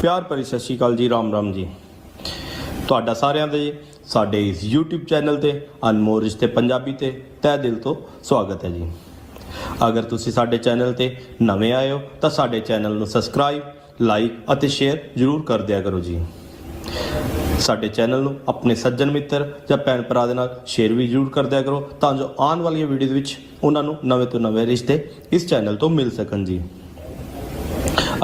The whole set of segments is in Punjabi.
ਪਿਆਰ ਭਰੀ ਸਤਿ ਸ਼੍ਰੀ ਅਕਾਲ ਜੀ, ਰਾਮ ਰਾਮ ਜੀ। ਤੁਹਾਡਾ ਸਾਰਿਆਂ ਦਾ ਜੀ ਸਾਡੇ ਇਸ YouTube ਚੈਨਲ ਤੇ ਅਨਮੋਲ ਰਿਸ਼ਤੇ ਪੰਜਾਬੀ ਤੇ, ਤਹਿ ਦਿਲ ਤੋਂ ਸਵਾਗਤ ਹੈ ਜੀ। ਅਗਰ ਤੁਸੀਂ ਸਾਡੇ ਚੈਨਲ ਤੇ ਨਵੇਂ ਆਏ ਹੋ, ਤਾਂ ਸਾਡੇ ਚੈਨਲ ਨੂੰ ਸਬਸਕ੍ਰਾਈਬ ਲਾਈਕ ਅਤੇ ਸ਼ੇਅਰ ਜ਼ਰੂਰ ਕਰ ਦਿਆ ਕਰੋ ਜੀ। ਸਾਡੇ ਚੈਨਲ ਨੂੰ ਆਪਣੇ ਸੱਜਣ ਮਿੱਤਰ ਜਾਂ ਭੈਣ ਭਰਾ ਦੇ ਨਾਲ ਸ਼ੇਅਰ ਵੀ ਜ਼ਰੂਰ ਕਰ ਦਿਆ ਕਰੋ, ਤਾਂ ਜੋ ਆਉਣ ਵਾਲੀਆਂ ਵੀਡੀਓਜ਼ ਵਿੱਚ ਉਹਨਾਂ ਨੂੰ ਨਵੇਂ ਤੋਂ ਨਵੇਂ ਰਿਸ਼ਤੇ ਇਸ ਚੈਨਲ ਤੋਂ ਮਿਲ ਸਕਣ ਜੀ।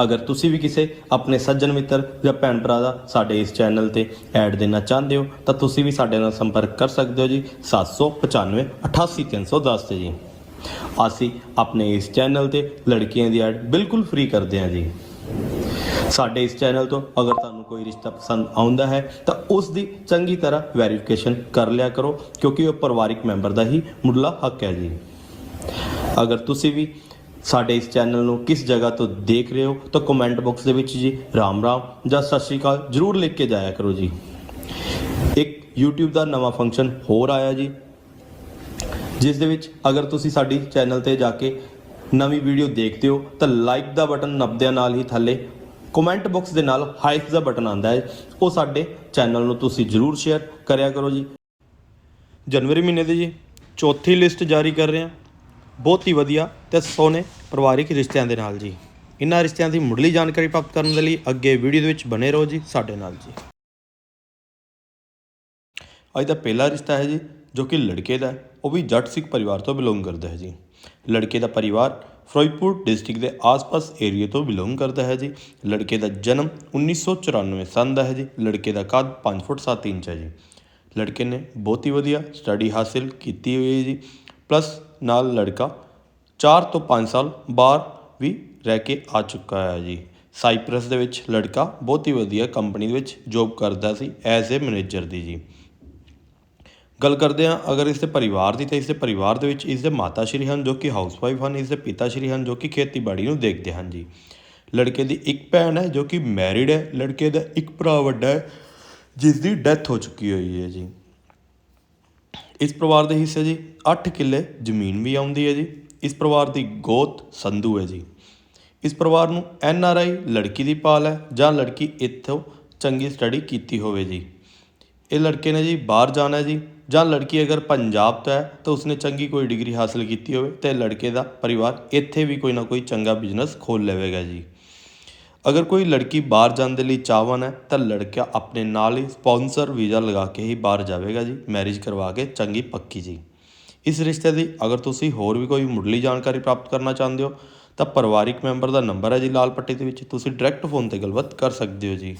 ਅਗਰ ਤੁਸੀਂ ਵੀ ਕਿਸੇ ਆਪਣੇ ਸੱਜਣ ਮਿੱਤਰ ਜਾਂ ਭੈਣ ਭਰਾ ਦਾ ਸਾਡੇ ਇਸ ਚੈਨਲ ਤੇ ਐਡ ਦੇਣਾ ਚਾਹੁੰਦੇ ਹੋ, ਤਾਂ ਤੁਸੀਂ ਵੀ ਸਾਡੇ ਨਾਲ ਸੰਪਰਕ ਕਰ ਸਕਦੇ ਹੋ ਜੀ 795 88310 ਤੇ ਜੀ। ਅਸੀਂ ਆਪਣੇ ਇਸ ਚੈਨਲ ਤੇ ਲੜਕੀਆਂ ਦੀ ਐਡ ਬਿਲਕੁਲ ਫ੍ਰੀ ਕਰਦੇ ਹਾਂ ਜੀ। ਸਾਡੇ ਇਸ ਚੈਨਲ ਤੋਂ ਅਗਰ ਤੁਹਾਨੂੰ ਕੋਈ ਰਿਸ਼ਤਾ ਪਸੰਦ ਆਉਂਦਾ ਹੈ, ਤਾਂ ਉਸ ਦੀ ਚੰਗੀ ਤਰ੍ਹਾਂ ਵੈਰੀਫਿਕੇਸ਼ਨ ਕਰ ਲਿਆ ਕਰੋ, ਕਿਉਂਕਿ ਉਹ ਪਰਿਵਾਰਿਕ ਮੈਂਬਰ ਦਾ ਹੀ ਮੁੱਢਲਾ ਹੱਕ ਹੈ ਜੀ। ਅਗਰ ਤੁਸੀਂ ਵੀ ਸਾਡੇ ਇਸ ਚੈਨਲ ਨੂੰ ਕਿਸ ਜਗ੍ਹਾ ਤੋਂ ਦੇਖ ਰਹੇ ਹੋ, ਤਾਂ ਕਮੈਂਟ ਬਾਕਸ ਦੇ ਵਿੱਚ ਜੀ ਰਾਮ ਰਾਮ ਜਾਂ ਸਤਿ ਸ਼੍ਰੀ ਅਕਾਲ ਜਰੂਰ ਲਿਖ ਕੇ ਜਾਇਆ ਕਰੋ ਜੀ। ਇੱਕ YouTube ਦਾ ਨਵਾਂ ਫੰਕਸ਼ਨ ਹੋਰ ਆਇਆ ਜੀ, ਜਿਸ ਦੇ ਵਿੱਚ ਅਗਰ ਤੁਸੀਂ ਸਾਡੀ ਚੈਨਲ ਤੇ ਜਾ ਕੇ ਨਵੀਂ ਵੀਡੀਓ ਦੇਖਦੇ ਹੋ, ਤਾਂ ਲਾਈਕ ਦਾ ਬਟਨ ਨੱਬਦਿਆਂ ਨਾਲ ਹੀ ਥੱਲੇ ਕਮੈਂਟ ਬਾਕਸ ਦੇ ਨਾਲ ਹਾਈਪ ਦਾ ਬਟਨ ਆਉਂਦਾ ਹੈ। ਉਹ ਸਾਡੇ ਚੈਨਲ ਨੂੰ ਤੁਸੀਂ ਜਰੂਰ ਸ਼ੇਅਰ ਕਰਿਆ ਕਰੋ ਜੀ। ਜਨਵਰੀ ਮਹੀਨੇ ਦੀ ਜੀ ਚੌਥੀ ਲਿਸਟ ਜਾਰੀ ਕਰ ਰਹੇ ਹਾਂ। ਬਹੁਤ ਹੀ ਵਧੀਆ ਤੇ ਸੋਹਣੇ ਪਰਿਵਾਰਿਕ ਰਿਸ਼ਤਿਆਂ ਦੇ ਨਾਲ ਜੀ। ਇਹਨਾਂ ਰਿਸ਼ਤਿਆਂ ਦੀ ਮੁੱਢਲੀ ਜਾਣਕਾਰੀ ਪ੍ਰਾਪਤ ਕਰਨ ਦੇ ਲਈ ਅੱਗੇ ਵੀਡੀਓ ਦੇ ਵਿੱਚ ਬਨੇ ਰਹੋ ਜੀ ਸਾਡੇ ਨਾਲ ਜੀ। ਅੱਜ ਦਾ ਪਹਿਲਾ ਰਿਸ਼ਤਾ ਹੈ ਜੀ, ਜੋ ਕਿ ਲੜਕੇ ਦਾ ਉਹ ਵੀ ਜੱਟ ਸਿੱਖ ਪਰਿਵਾਰ ਤੋਂ ਬਿਲੋਂਗ ਕਰਦਾ ਹੈ ਜੀ। ਲੜਕੇ ਦਾ ਪਰਿਵਾਰ ਫਿਰੋਜ਼ਪੁਰ ਡਿਸਟ੍ਰਿਕਟ ਦੇ ਆਸ-ਪਾਸ ਏਰੀਆ ਤੋਂ ਬਿਲੋਂਗ ਕਰਦਾ ਹੈ ਜੀ। ਲੜਕੇ ਦਾ ਜਨਮ 1994 ਸੰਨ ਦਾ ਹੈ ਜੀ। ਲੜਕੇ ਦਾ ਕੱਦ 5 ਫੁੱਟ 7 ਇੰਚ ਹੈ ਜੀ। ਲੜਕੇ ਨੇ ਬਹੁਤ ਹੀ ਵਧੀਆ ਸਟੱਡੀ ਹਾਸਿਲ ਕੀਤੀ ਹੋਈ ਹੈ ਜੀ। ਪਲੱਸ ਨਾਲ ਲੜਕਾ 4 ਤੋਂ 5 ਸਾਲ ਬਾਹਰ ਵੀ ਰਹਿ ਕੇ ਆ ਚੁੱਕਾ ਹੈ ਜੀ। ਸਾਈਪ੍ਰਸ ਦੇ ਵਿੱਚ ਲੜਕਾ ਬਹੁਤ ਹੀ ਵਧੀਆ ਕੰਪਨੀ ਦੇ ਵਿੱਚ ਜੌਬ ਕਰਦਾ ਸੀ ਐਜ਼ ਅ ਮੈਨੇਜਰ ਦੀ ਜੀ। ਗੱਲ ਕਰਦੇ ਹਾਂ, ਅਗਰ ਇਸ ਦੇ ਪਰਿਵਾਰ ਦੀ, ਤਾਂ ਇਸ ਦੇ ਪਰਿਵਾਰ ਦੇ ਵਿੱਚ ਇਸ ਦੇ ਮਾਤਾ ਸ਼੍ਰੀ ਹਨ ਜੋ ਕਿ ਹਾਊਸਵਾਈਫ ਹਨ, ਇਸ ਦੇ ਪਿਤਾ ਸ਼੍ਰੀ ਹਨ ਜੋ ਕਿ ਖੇਤੀਬਾੜੀ ਨੂੰ ਦੇਖਦੇ ਹਨ ਜੀ। ਲੜਕੇ ਦੀ ਇੱਕ ਭੈਣ ਹੈ ਜੋ ਕਿ ਮੈਰਿਡ ਹੈ, ਲੜਕੇ ਦਾ ਇੱਕ ਭਰਾ ਵੱਡਾ ਹੈ ਜਿਸ ਦੀ ਡੈਥ ਹੋ ਚੁੱਕੀ ਹੋਈ ਹੈ ਜੀ। ਇਸ ਪਰਿਵਾਰ ਦੇ ਹਿੱਸੇ ਜੀ ਅੱਠ ਕਿੱਲੇ ਜ਼ਮੀਨ ਵੀ ਆਉਂਦੀ ਹੈ ਜੀ। ਇਸ ਪਰਿਵਾਰ ਦੀ ਗੋਤ ਸੰਧੂ ਹੈ ਜੀ। ਇਸ ਪਰਿਵਾਰ ਨੂੰ ਐਨ ਆਰ ਆਈ ਲੜਕੀ ਦੀ ਪਾਲ ਹੈ ਜਾਂ ਲੜਕੀ ਇੱਥੋਂ ਚੰਗੀ ਸਟੱਡੀ ਕੀਤੀ ਹੋਵੇ ਜੀ। ਇਹ ਲੜਕੇ ਨੇ ਜੀ ਬਾਹਰ ਜਾਣਾ ਜੀ ਜਾਂ ਲੜਕੀ ਅਗਰ ਪੰਜਾਬ ਤੋਂ ਹੈ ਤਾਂ ਉਸਨੇ ਚੰਗੀ ਕੋਈ ਡਿਗਰੀ ਹਾਸਲ ਕੀਤੀ ਹੋਵੇ ਤੇ ਲੜਕੇ ਦਾ ਪਰਿਵਾਰ ਇੱਥੇ ਵੀ ਕੋਈ ਨਾ ਕੋਈ ਚੰਗਾ ਬਿਜ਼ਨਸ ਖੋਲ ਲਵੇਗਾ ਜੀ। ਅਗਰ ਕੋਈ ਲੜਕੀ ਬਾਹਰ ਜਾਣ ਦੇ ਲਈ ਚਾਹਵਾਨ ਹੈ, ਤਾਂ ਲੜਕਾ ਆਪਣੇ ਨਾਲ ਹੀ ਸਪਾਂਸਰ ਵੀਜ਼ਾ ਲਗਾ ਕੇ ਹੀ ਬਾਹਰ ਜਾਵੇਗਾ ਜੀ, ਮੈਰਿਜ ਕਰਵਾ ਕੇ, ਚੰਗੀ ਪੱਕੀ ਜੀ। ਇਸ ਰਿਸ਼ਤੇ ਦੀ ਅਗਰ ਤੁਸੀਂ ਹੋਰ ਵੀ ਕੋਈ ਮੁੱਢਲੀ ਜਾਣਕਾਰੀ ਪ੍ਰਾਪਤ ਕਰਨਾ ਚਾਹੁੰਦੇ ਹੋ, ਤਾਂ ਪਰਿਵਾਰਿਕ ਮੈਂਬਰ ਦਾ ਨੰਬਰ ਹੈ ਜੀ ਲਾਲ ਪੱਟੀ ਦੇ ਵਿੱਚ, ਤੁਸੀਂ ਡਾਇਰੈਕਟ ਫੋਨ ਤੇ ਗੱਲਬਾਤ ਕਰ ਸਕਦੇ ਹੋ ਜੀ।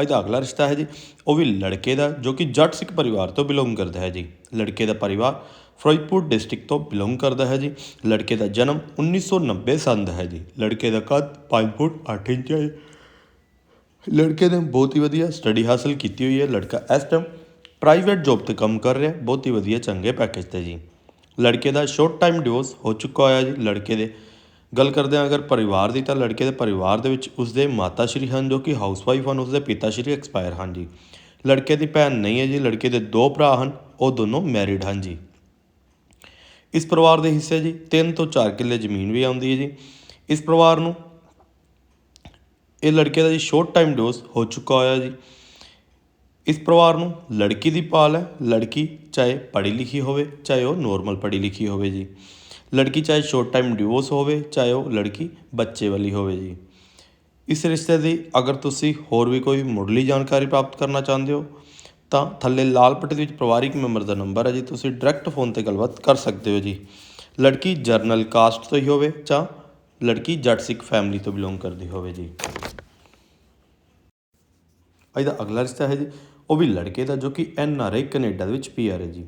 ਅੱਜ ਦਾ ਅਗਲਾ ਰਿਸ਼ਤਾ ਹੈ ਜੀ, ਉਹ ਵੀ ਲੜਕੇ ਦਾ, ਜੋ ਕਿ ਜੱਟ ਸਿੱਖ ਪਰਿਵਾਰ ਤੋਂ ਬਿਲੋਂਗ ਕਰਦਾ ਹੈ ਜੀ। ਲੜਕੇ ਦਾ ਪਰਿਵਾਰ ਫਿਰੋਜ਼ਪੁਰ ਡਿਸਟ੍ਰਿਕਟ ਤੋਂ ਬਿਲੋਂਗ ਕਰਦਾ ਹੈ ਜੀ। ਲੜਕੇ ਦਾ ਜਨਮ 1990 ਸੰਨ ਦਾ ਹੈ ਜੀ। ਲੜਕੇ ਦਾ ਕੱਦ 5 ਫੁੱਟ 8 ਇੰਚ ਹੈ। ਲੜਕੇ ਨੇ ਬਹੁਤ ਹੀ ਵਧੀਆ ਸਟੱਡੀ ਹਾਸਲ ਕੀਤੀ ਹੋਈ ਹੈ। ਲੜਕਾ ਇਸ ਟਾਈਮ ਪ੍ਰਾਈਵੇਟ ਜੌਬ ਤੇ ਕੰਮ ਕਰ ਰਿਹਾ, ਬਹੁਤ ਹੀ ਵਧੀਆ, ਚੰਗੇ ਪੈਕੇਜ ਤੇ ਜੀ। ਲੜਕੇ ਦਾ ਸ਼ਾਰਟ ਟਾਈਮ ਡਿਵੋਰਸ ਹੋ ਚੁੱਕਾ ਹੋਇਆ ਜੀ। ਲੜਕੇ ਦੇ, ਗੱਲ ਕਰਦੇ ਹਾਂ ਅਗਰ ਪਰਿਵਾਰ ਦੀ ਤਾਂ ਲੜਕੇ ਦੇ ਪਰਿਵਾਰ ਦੇ ਵਿੱਚ ਉਸਦੇ ਮਾਤਾ ਸ਼੍ਰੀ ਹਨ ਜੋ ਕਿ ਹਾਊਸਵਾਈਫ ਹਨ, ਉਸਦੇ ਪਿਤਾ ਸ਼੍ਰੀ ਐਕਸਪਾਇਰ ਹਨ ਜੀ। ਲੜਕੇ ਦੀ ਭੈਣ ਨਹੀਂ ਹੈ ਜੀ। ਲੜਕੇ ਦੇ ਦੋ ਭਰਾ ਹਨ, ਉਹ ਦੋਨੋਂ ਮੈਰਿਡ ਹਨ ਜੀ। ਇਸ ਪਰਿਵਾਰ ਦੇ ਹਿੱਸੇ ਜੀ 3 ਤੋਂ 4 ਕਿੱਲੇ ਜ਼ਮੀਨ ਵੀ ਆਉਂਦੀ ਹੈ ਜੀ। ਇਸ ਪਰਿਵਾਰ ਨੂੰ ਇਹ ਲੜਕੇ ਦਾ ਜੀ ਸ਼ਾਰਟ ਟਾਈਮ ਡੋਜ਼ ਹੋ ਚੁੱਕਾ ਹੋਇਆ ਜੀ। ਇਸ ਪਰਿਵਾਰ ਨੂੰ ਲੜਕੀ ਦੀ ਪਾਲ ਹੈ, ਲੜਕੀ ਚਾਹੇ ਪੜ੍ਹੀ ਲਿਖੀ ਹੋਵੇ, ਚਾਹੇ ਉਹ ਨੋਰਮਲ ਪੜ੍ਹੀ ਲਿਖੀ ਹੋਵੇ ਜੀ। ਲੜਕੀ ਚਾਹੇ ਸ਼ਾਰਟ ਟਾਈਮ ਡਿਵੋਰਸ ਹੋਵੇ, ਚਾਹੇ ਉਹ ਲੜਕੀ ਬੱਚੇ ਵਾਲੀ ਹੋਵੇ ਜੀ। ਇਸ ਰਿਸ਼ਤੇ ਦੀ ਅਗਰ ਤੁਸੀਂ ਹੋਰ ਵੀ ਕੋਈ ਮੁੱਢਲੀ ਜਾਣਕਾਰੀ ਪ੍ਰਾਪਤ ਕਰਨਾ ਚਾਹੁੰਦੇ ਹੋ ਤਾਂ ਥੱਲੇ ਲਾਲ ਪੱਟੀ ਦੇ ਵਿੱਚ ਪਰਿਵਾਰਿਕ ਮੈਂਬਰ ਦਾ ਨੰਬਰ ਹੈ ਜੀ। ਤੁਸੀਂ ਡਾਇਰੈਕਟ ਫੋਨ ਤੇ ਗੱਲਬਾਤ ਕਰ ਸਕਦੇ ਹੋ ਜੀ। ਲੜਕੀ ਜਰਨਲ ਕਾਸਟ ਤੋਂ ਹੀ ਹੋਵੇ ਜਾਂ ਲੜਕੀ ਜੱਟ ਸਿੱਖ ਫੈਮਿਲੀ ਤੋਂ ਬਿਲੋਂਗ ਕਰਦੀ ਹੋਵੇ ਜੀ। ਅੱਜ ਦਾ ਅਗਲਾ ਰਿਸ਼ਤਾ ਹੈ ਜੀ। ਉਹ ਵੀ ਲੜਕੇ ਦਾ ਜੋ ਕਿ ਐਨ ਆਰ ਆਈ ਕੈਨੇਡਾ ਦੇ ਵਿੱਚ ਪੀਆਰ ਹੈ ਜੀ।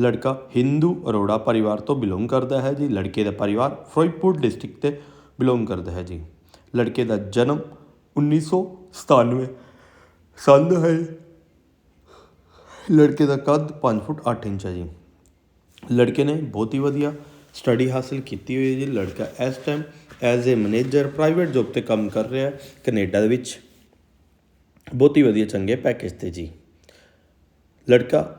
ਲੜਕਾ ਹਿੰਦੂ ਅਰੋੜਾ ਪਰਿਵਾਰ ਤੋਂ ਬਿਲੋਂਗ ਕਰਦਾ ਹੈ ਜੀ। ਲੜਕੇ ਦਾ ਪਰਿਵਾਰ ਫਿਰੋਜ਼ਪੁਰ ਡਿਸਟ੍ਰਿਕਟ ਤੇ ਬਿਲੋਂਗ ਕਰਦਾ ਹੈ ਜੀ। ਲੜਕੇ ਦਾ ਜਨਮ 1997 ਸੰਨ ਦਾ ਹੈ ਲੜਕੇ ਦਾ ਕੱਦ 5 ਫੁੱਟ 8 ਇੰਚ ਹੈ ਜੀ। ਲੜਕੇ ਨੇ ਬਹੁਤ ਹੀ ਵਧੀਆ ਸਟੱਡੀ ਹਾਸਲ ਕੀਤੀ ਹੋਈ ਹੈ ਜੀ। ਲੜਕਾ ਇਸ time as a manager private job ਤੇ ਕੰਮ ਕਰ ਰਿਹਾ ਹੈ ਕੈਨੇਡਾ ਦੇ ਵਿੱਚ। ਬਹੁਤ ਹੀ ਵਧੀਆ ਚੰਗੇ ਪੈਕੇਜ ਤੇ ਜੀ। ਲੜਕਾ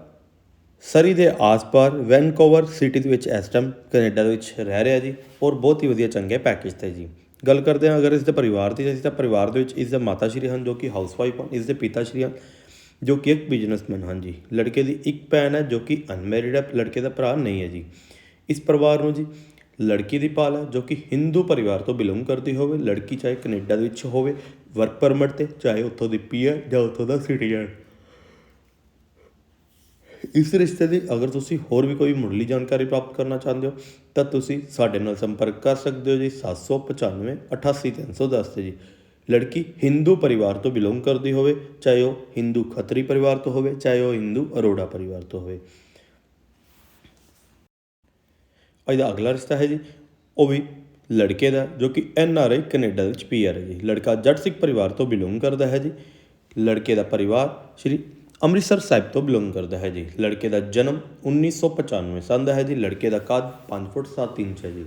ਸਰੀ ਦੇ ਆਸ ਪਾਸ ਵੈਨਕੂਵਰ ਸਿਟੀ ਦੇ ਵਿੱਚ ਇਸ ਟਾਈਮ ਕੈਨੇਡਾ ਦੇ ਵਿੱਚ ਰਹਿ ਰਿਹਾ ਜੀ ਔਰ ਬਹੁਤ ਹੀ ਵਧੀਆ ਚੰਗੇ ਪੈਕੇਜ ਤੇ ਜੀ। ਗੱਲ ਕਰਦੇ ਹਾਂ ਅਗਰ ਇਸ ਦੇ ਪਰਿਵਾਰ ਦੀ ਇਸ ਦਾ ਪਰਿਵਾਰ ਦੇ ਵਿੱਚ ਇਸ ਦੇ ਮਾਤਾ ਸ਼੍ਰੀ ਹਨ ਜੋ ਕਿ ਹਾਊਸਵਾਈਫ ਹਨ, ਇਸ ਦੇ ਪਿਤਾ ਸ਼੍ਰੀ ਹਨ। ਜੋ ਕਿ ਇੱਕ ਬਿਜ਼ਨਸਮੈਨ ਹਨ ਜੀ ਲੜਕੇ ਦੀ ਇੱਕ ਭੈਣ ਹੈ ਜੋ ਕਿ ਅਨਮੈਰਿਡ ਹੈ, ਲੜਕੇ ਦਾ ਭਰਾ ਨਹੀਂ ਹੈ ਜੀ। ਇਸ ਪਰਿਵਾਰ ਨੂੰ ਜੀ ਲੜਕੀ ਦੀ ਪਾਲ ਹੈ ਜੋ ਕਿ ਹਿੰਦੂ ਪਰਿਵਾਰ ਤੋਂ ਬਿਲੋਂਗ ਕਰਦੀ ਹੋਵੇ, ਲੜਕੀ ਚਾਹੇ ਕੈਨੇਡਾ ਦੇ ਵਿੱਚ ਹੋਵੇ ਵਰਕ ਪਰਮਿਟ ਤੇ, ਚਾਹੇ ਉੱਥੋਂ ਦੀ ਪੀਆਰ ਜਾਂ ਉੱਥੋਂ ਦਾ ਸਿਟੀਜ਼ਨ ਇਸ ਰਿਸ਼ਤੇ ਦੀ ਅਗਰ ਤੁਸੀਂ ਹੋਰ ਵੀ ਕੋਈ ਮੁੱਢਲੀ ਜਾਣਕਾਰੀ ਪ੍ਰਾਪਤ ਕਰਨਾ ਚਾਹੁੰਦੇ ਹੋ, ਤਾਂ ਤੁਸੀਂ ਸਾਡੇ ਨਾਲ ਸੰਪਰਕ ਕਰ ਸਕਦੇ ਹੋ ਜੀ 795 88310 ਤੇ ਜੀ। ਲੜਕੀ ਹਿੰਦੂ ਪਰਿਵਾਰ ਤੋਂ ਬਿਲੋਂਗ ਕਰਦੀ ਹੋਵੇ, ਚਾਹੇ ਉਹ ਹਿੰਦੂ ਖੱਤਰੀ ਪਰਿਵਾਰ ਤੋਂ ਹੋਵੇ, ਚਾਹੇ ਉਹ ਹਿੰਦੂ ਅਰੋੜਾ ਪਰਿਵਾਰ ਤੋਂ ਹੋਵੇ। ਇਹਦਾ ਅਗਲਾ ਰਿਸ਼ਤਾ ਹੈ ਜੀ, ਉਹ ਵੀ ਲੜਕੇ ਦਾ, ਜੋ ਕਿ ਐਨ ਆਰ ਆਈ ਕੈਨੇਡਾ ਵਿੱਚ ਪੀ ਆਰ ਹੈ ਜੀ। ਲੜਕਾ ਜੱਟ ਸਿੱਖ ਪਰਿਵਾਰ ਤੋਂ ਬਿਲੋਂਗ ਕਰਦਾ ਹੈ ਜੀ। ਲੜਕੇ ਦਾ ਪਰਿਵਾਰ ਸ਼੍ਰੀ ਅੰਮ੍ਰਿਤਸਰ ਸਾਹਿਬ ਤੋਂ ਬਿਲੋਂਗ ਕਰਦਾ ਹੈ ਜੀ। ਲੜਕੇ ਦਾ ਜਨਮ 1995 ਸੰਨ ਦਾ ਹੈ ਜੀ। ਲੜਕੇ ਦਾ ਕੱਦ 5 ਫੁੱਟ 7 ਇੰਚ ਹੈ ਜੀ।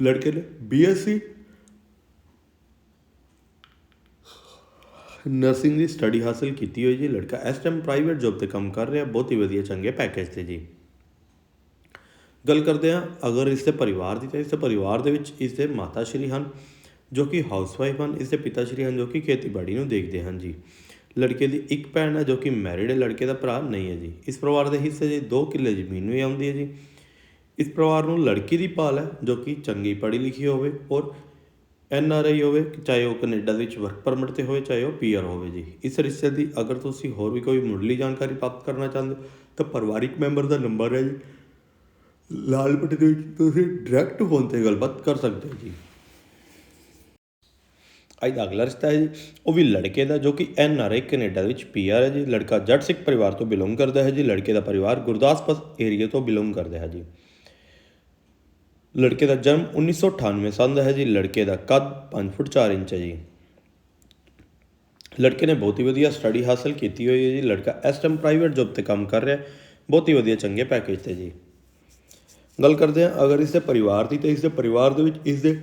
ਲੜਕੇ ਨੇ ਬੀਐਸਸੀ ਨਰਸਿੰਗ ਦੀ ਸਟੱਡੀ ਹਾਸਲ ਕੀਤੀ ਹੋਈ ਜੀ ਲੜਕਾ। ਇਸ ਟਾਈਮ ਪ੍ਰਾਈਵੇਟ ਜੌਬ ਤੇ ਕੰਮ ਕਰ ਰਿਹਾ, ਬਹੁਤ ਹੀ ਵਧੀਆ, ਚੰਗੇ ਪੈਕੇਜ ਤੇ ਜੀ। ਗੱਲ ਕਰਦੇ ਹਾਂ, ਅਗਰ ਇਸ ਦੇ ਪਰਿਵਾਰ ਦੀ ਤਾਂ ਇਸ ਦੇ ਪਰਿਵਾਰ ਦੇ ਵਿੱਚ ਇਸ ਦੇ ਮਾਤਾ ਸ਼੍ਰੀ ਹਨ, ਜੋ ਕਿ ਹਾਊਸਵਾਈਫ ਹਨ ਇਸ ਦੇ ਪਿਤਾ ਸ਼੍ਰੀ ਹਨ, ਜੋ ਕਿ ਖੇਤੀਬਾੜੀ ਨੂੰ ਦੇਖਦੇ ਹਨ ਜੀ। ਲੜਕੇ ਦੀ ਇੱਕ ਭੈਣ ਹੈ, ਜੋ ਕਿ ਮੈਰਿਡ ਹੈ, ਲੜਕੇ ਦਾ ਭਰਾ ਨਹੀਂ ਹੈ ਜੀ। ਇਸ ਪਰਿਵਾਰ ਦੇ ਹਿੱਸੇ ਜੀ 2 ਕਿੱਲੇ ਜ਼ਮੀਨ ਵੀ ਆਉਂਦੀ ਹੈ ਜੀ। ਇਸ ਪਰਿਵਾਰ ਨੂੰ ਲੜਕੀ ਦੀ ਪਾਲ ਹੈ, ਜੋ ਕਿ ਚੰਗੀ ਪੜ੍ਹੀ ਲਿਖੀ ਹੋਵੇ ਔਰ ਐਨ ਆਰ ਆਈ ਹੋਵੇ, ਚਾਹੇ ਉਹ ਕੈਨੇਡਾ ਦੇ ਵਿੱਚ ਵਰਕ ਪਰਮਿਟ ਤੇ ਹੋਵੇ, ਚਾਹੇ ਉਹ ਪੀਆਰ ਹੋਵੇ ਜੀ। ਇਸ ਰਿਸ਼ਤੇ ਦੀ ਅਗਰ ਤੁਸੀਂ ਹੋਰ ਵੀ ਕੋਈ ਮੁੱਢਲੀ ਜਾਣਕਾਰੀ ਪ੍ਰਾਪਤ ਕਰਨਾ ਚਾਹੁੰਦੇ ਹੋ, ਤਾਂ ਪਰਿਵਾਰਿਕ ਮੈਂਬਰ ਦਾ ਨੰਬਰ ਹੈ ਜੀ। ਲਾਲ ਪੱਟੀ ਦੇ ਵਿੱਚ ਤੁਸੀਂ ਡਾਇਰੈਕਟ ਫੋਨ ਤੇ ਗੱਲਬਾਤ ਕਰ ਸਕਦੇ ਹੋ ਜੀ। ਅੱਜ ਦਾ ਅਗਲਾ ਰਿਸ਼ਤਾ ਹੈ ਜੀ। ਉਹ ਵੀ ਲੜਕੇ ਦਾ, ਜੋ ਕਿ ਐਨ ਆਰ ਆਈ ਕੈਨੇਡਾ ਦੇ ਵਿੱਚ ਪੀਆਰ ਹੈ ਜੀ। ਲੜਕਾ ਜੱਟ ਸਿੱਖ ਪਰਿਵਾਰ ਤੋਂ ਬਿਲੋਂਗ ਕਰਦਾ ਹੈ ਜੀ। ਲੜਕੇ ਦਾ ਪਰਿਵਾਰ ਗੁਰਦਾਸਪੁਰ ਏਰੀਆ ਤੋਂ ਬਿਲੋਂਗ ਕਰਦਾ ਹੈ ਜੀ। ਲੜਕੇ ਦਾ ਜਨਮ 1998 ਸਾਲ ਦਾ ਹੈ ਜੀ, ਲੜਕੇ ਦਾ ਕੱਦ 5 ਫੁੱਟ 4 ਇੰਚ ਹੈ ਜੀ। ਲੜਕੇ ਨੇ ਬਹੁਤ ਹੀ ਵਧੀਆ ਸਟੱਡੀ ਹਾਸਲ ਕੀਤੀ ਹੋਈ ਹੈ ਜੀ। ਲੜਕਾ ਇਸ ਟਾਈਮ ਪ੍ਰਾਈਵੇਟ ਜੌਬ ਤੇ ਕੰਮ ਕਰ ਰਿਹਾ ਹੈ। ਬਹੁਤ ਹੀ ਵਧੀਆ ਚੰਗੇ ਪੈਕੇਜ ਤੇ ਜੀ। ਗੱਲ ਕਰਦੇ ਹਾਂ, ਅਗਰ ਇਸ ਦੇ ਪਰਿਵਾਰ ਦੀ ਤਾਂ ਇਸ ਦੇ ਪਰਿਵਾਰ ਦੇ ਵਿੱਚ ਇਸ ਦੇ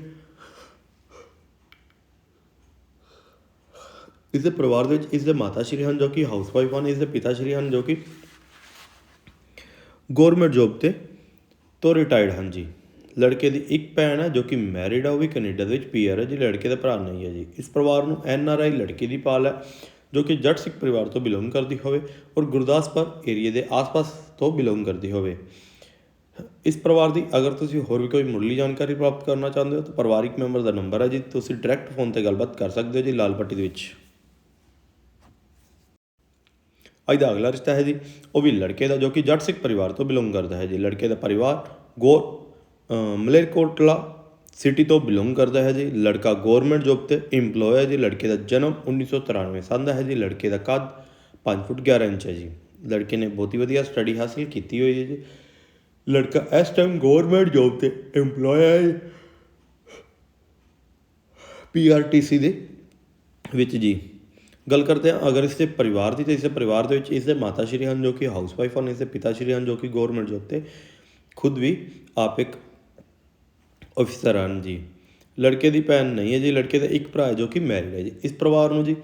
ਇਸ ਦੇ ਪਰਿਵਾਰ ਦੇ ਵਿੱਚ ਇਸ ਦੇ ਮਾਤਾ ਸ਼੍ਰੀ ਹਨ ਜੋ ਕਿ ਹਾਊਸਵਾਈਫ ਹਨ ਇਸ ਦੇ ਪਿਤਾ ਸ਼੍ਰੀ ਹਨ ਜੋ ਕਿ ਗਵਰਨਮੈਂਟ ਜੌਬ ਤੇ ਤੋਂ ਰਿਟਾਇਰਡ ਹਨ ਜੀ। ਲੜਕੇ ਦੀ ਇੱਕ ਭੈਣ ਹੈ ਜੋ ਕਿ ਮੈਰਿਡ ਆ, ਉਹ ਵੀ ਕੈਨੇਡਾ ਦੇ ਵਿੱਚ ਪੀਆਰ ਹੈ ਜੀ, ਲੜਕੇ ਦਾ ਭਰਾ ਨਹੀਂ ਹੈ ਜੀ। ਇਸ ਪਰਿਵਾਰ ਨੂੰ ਐਨ ਆਰ ਆਈ ਲੜਕੀ ਦੀ ਪਾਲ ਹੈ, ਜੋ ਕਿ ਜੱਟ ਸਿੱਖ ਪਰਿਵਾਰ ਤੋਂ ਬਿਲੋਂਗ ਕਰਦੀ ਹੋਵੇ ਔਰ ਗੁਰਦਾਸਪੁਰ ਏਰੀਆ ਦੇ ਆਸ-ਪਾਸ ਤੋਂ ਬਿਲੋਂਗ ਕਰਦੀ ਹੋਵੇ। ਇਸ ਪਰਿਵਾਰ ਦੀ ਅਗਰ ਤੁਸੀਂ ਹੋਰ ਵੀ ਕੋਈ ਮੁੱਢਲੀ ਜਾਣਕਾਰੀ ਪ੍ਰਾਪਤ ਕਰਨਾ ਚਾਹੁੰਦੇ ਹੋ ਤਾਂ ਪਰਿਵਾਰਿਕ ਮੈਂਬਰ ਦਾ ਨੰਬਰ ਹੈ ਜੀ, ਤੁਸੀਂ ਡਾਇਰੈਕਟ ਫੋਨ ਤੇ ਗੱਲਬਾਤ ਕਰ ਸਕਦੇ ਹੋ ਜੀ ਲਾਲ ਪੱਟੀ ਦੇ ਵਿੱਚ। ਅੱਜ ਦਾ ਅਗਲਾ ਰਿਸ਼ਤਾ ਹੈ ਜੀ, ਉਹ ਵੀ ਲੜਕੇ ਦਾ ਜੋ ਕਿ ਜੱਟ ਸਿੱਖ ਪਰਿਵਾਰ ਤੋਂ ਬਿਲੋਂਗ ਕਰਦਾ ਹੈ ਜੀ। ਲੜਕੇ ਦਾ ਪਰਿਵਾਰ ਗੋਰ ਮਲੇਰਕੋਟਲਾ ਸਿਟੀ ਤੋਂ ਬਿਲੋਂਗ ਕਰਦਾ ਹੈ ਜੀ। ਲੜਕਾ ਗਵਰਨਮੈਂਟ ਜੌਬ ਤੇ EMPLOYE ਹੈ ਜੀ। ਲੜਕੇ ਦਾ ਜਨਮ 1993 ਸਾਲ ਦਾ ਹੈ ਜੀ। ਲੜਕੇ ਦਾ ਕੱਦ 5 ਫੁੱਟ 11 ਇੰਚ ਹੈ ਜੀ। ਲੜਕੇ ਨੇ ਬਹੁਤ ਹੀ ਵਧੀਆ ਸਟੱਡੀ ਹਾਸਲ ਕੀਤੀ ਹੋਈ ਹੈ ਜੀ। ਲੜਕਾ ਇਸ ਟਾਈਮ ਗਵਰਨਮੈਂਟ ਜੌਬ ਤੇ EMPLOYE ਹੈ ਜੀ। ਪੀਆਰਟੀਸੀ ਦੇ ਵਿੱਚ ਜੀ। ਗੱਲ ਕਰਦੇ ਹਾਂ, ਅਗਰ ਇਸ ਦੇ ਪਰਿਵਾਰ ਦੀ ਤੇ ਇਸ ਦੇ ਪਰਿਵਾਰ ਦੇ ਵਿੱਚ ਇਸ ਦੇ ਮਾਤਾ ਸ਼੍ਰੀ ਹਨ ਜੋ ਕਿ ਹਾਊਸਵਾਈਫ ਹਨ ਇਸ ਦੇ ਪਿਤਾ ਸ਼੍ਰੀ ਹਨ ਜੋ ਕਿ ਗਵਰਨਮੈਂਟ ਜੌਬ ਤੇ, ਖੁਦ ਵੀ ਆਪ ਇੱਕ ਅਫਸਰ ਹਨ ਜੀ। ਲੜਕੇ ਦੀ ਭੈਣ ਨਹੀਂ ਹੈ ਜੀ, ਲੜਕੇ ਦਾ ਇੱਕ ਭਰਾ ਹੈ ਜੋ ਕਿ ਮੈਰਿਡ ਹੈ ਜੀ। ਇਸ ਪਰਿਵਾਰ ਨੂੰ ਜੀ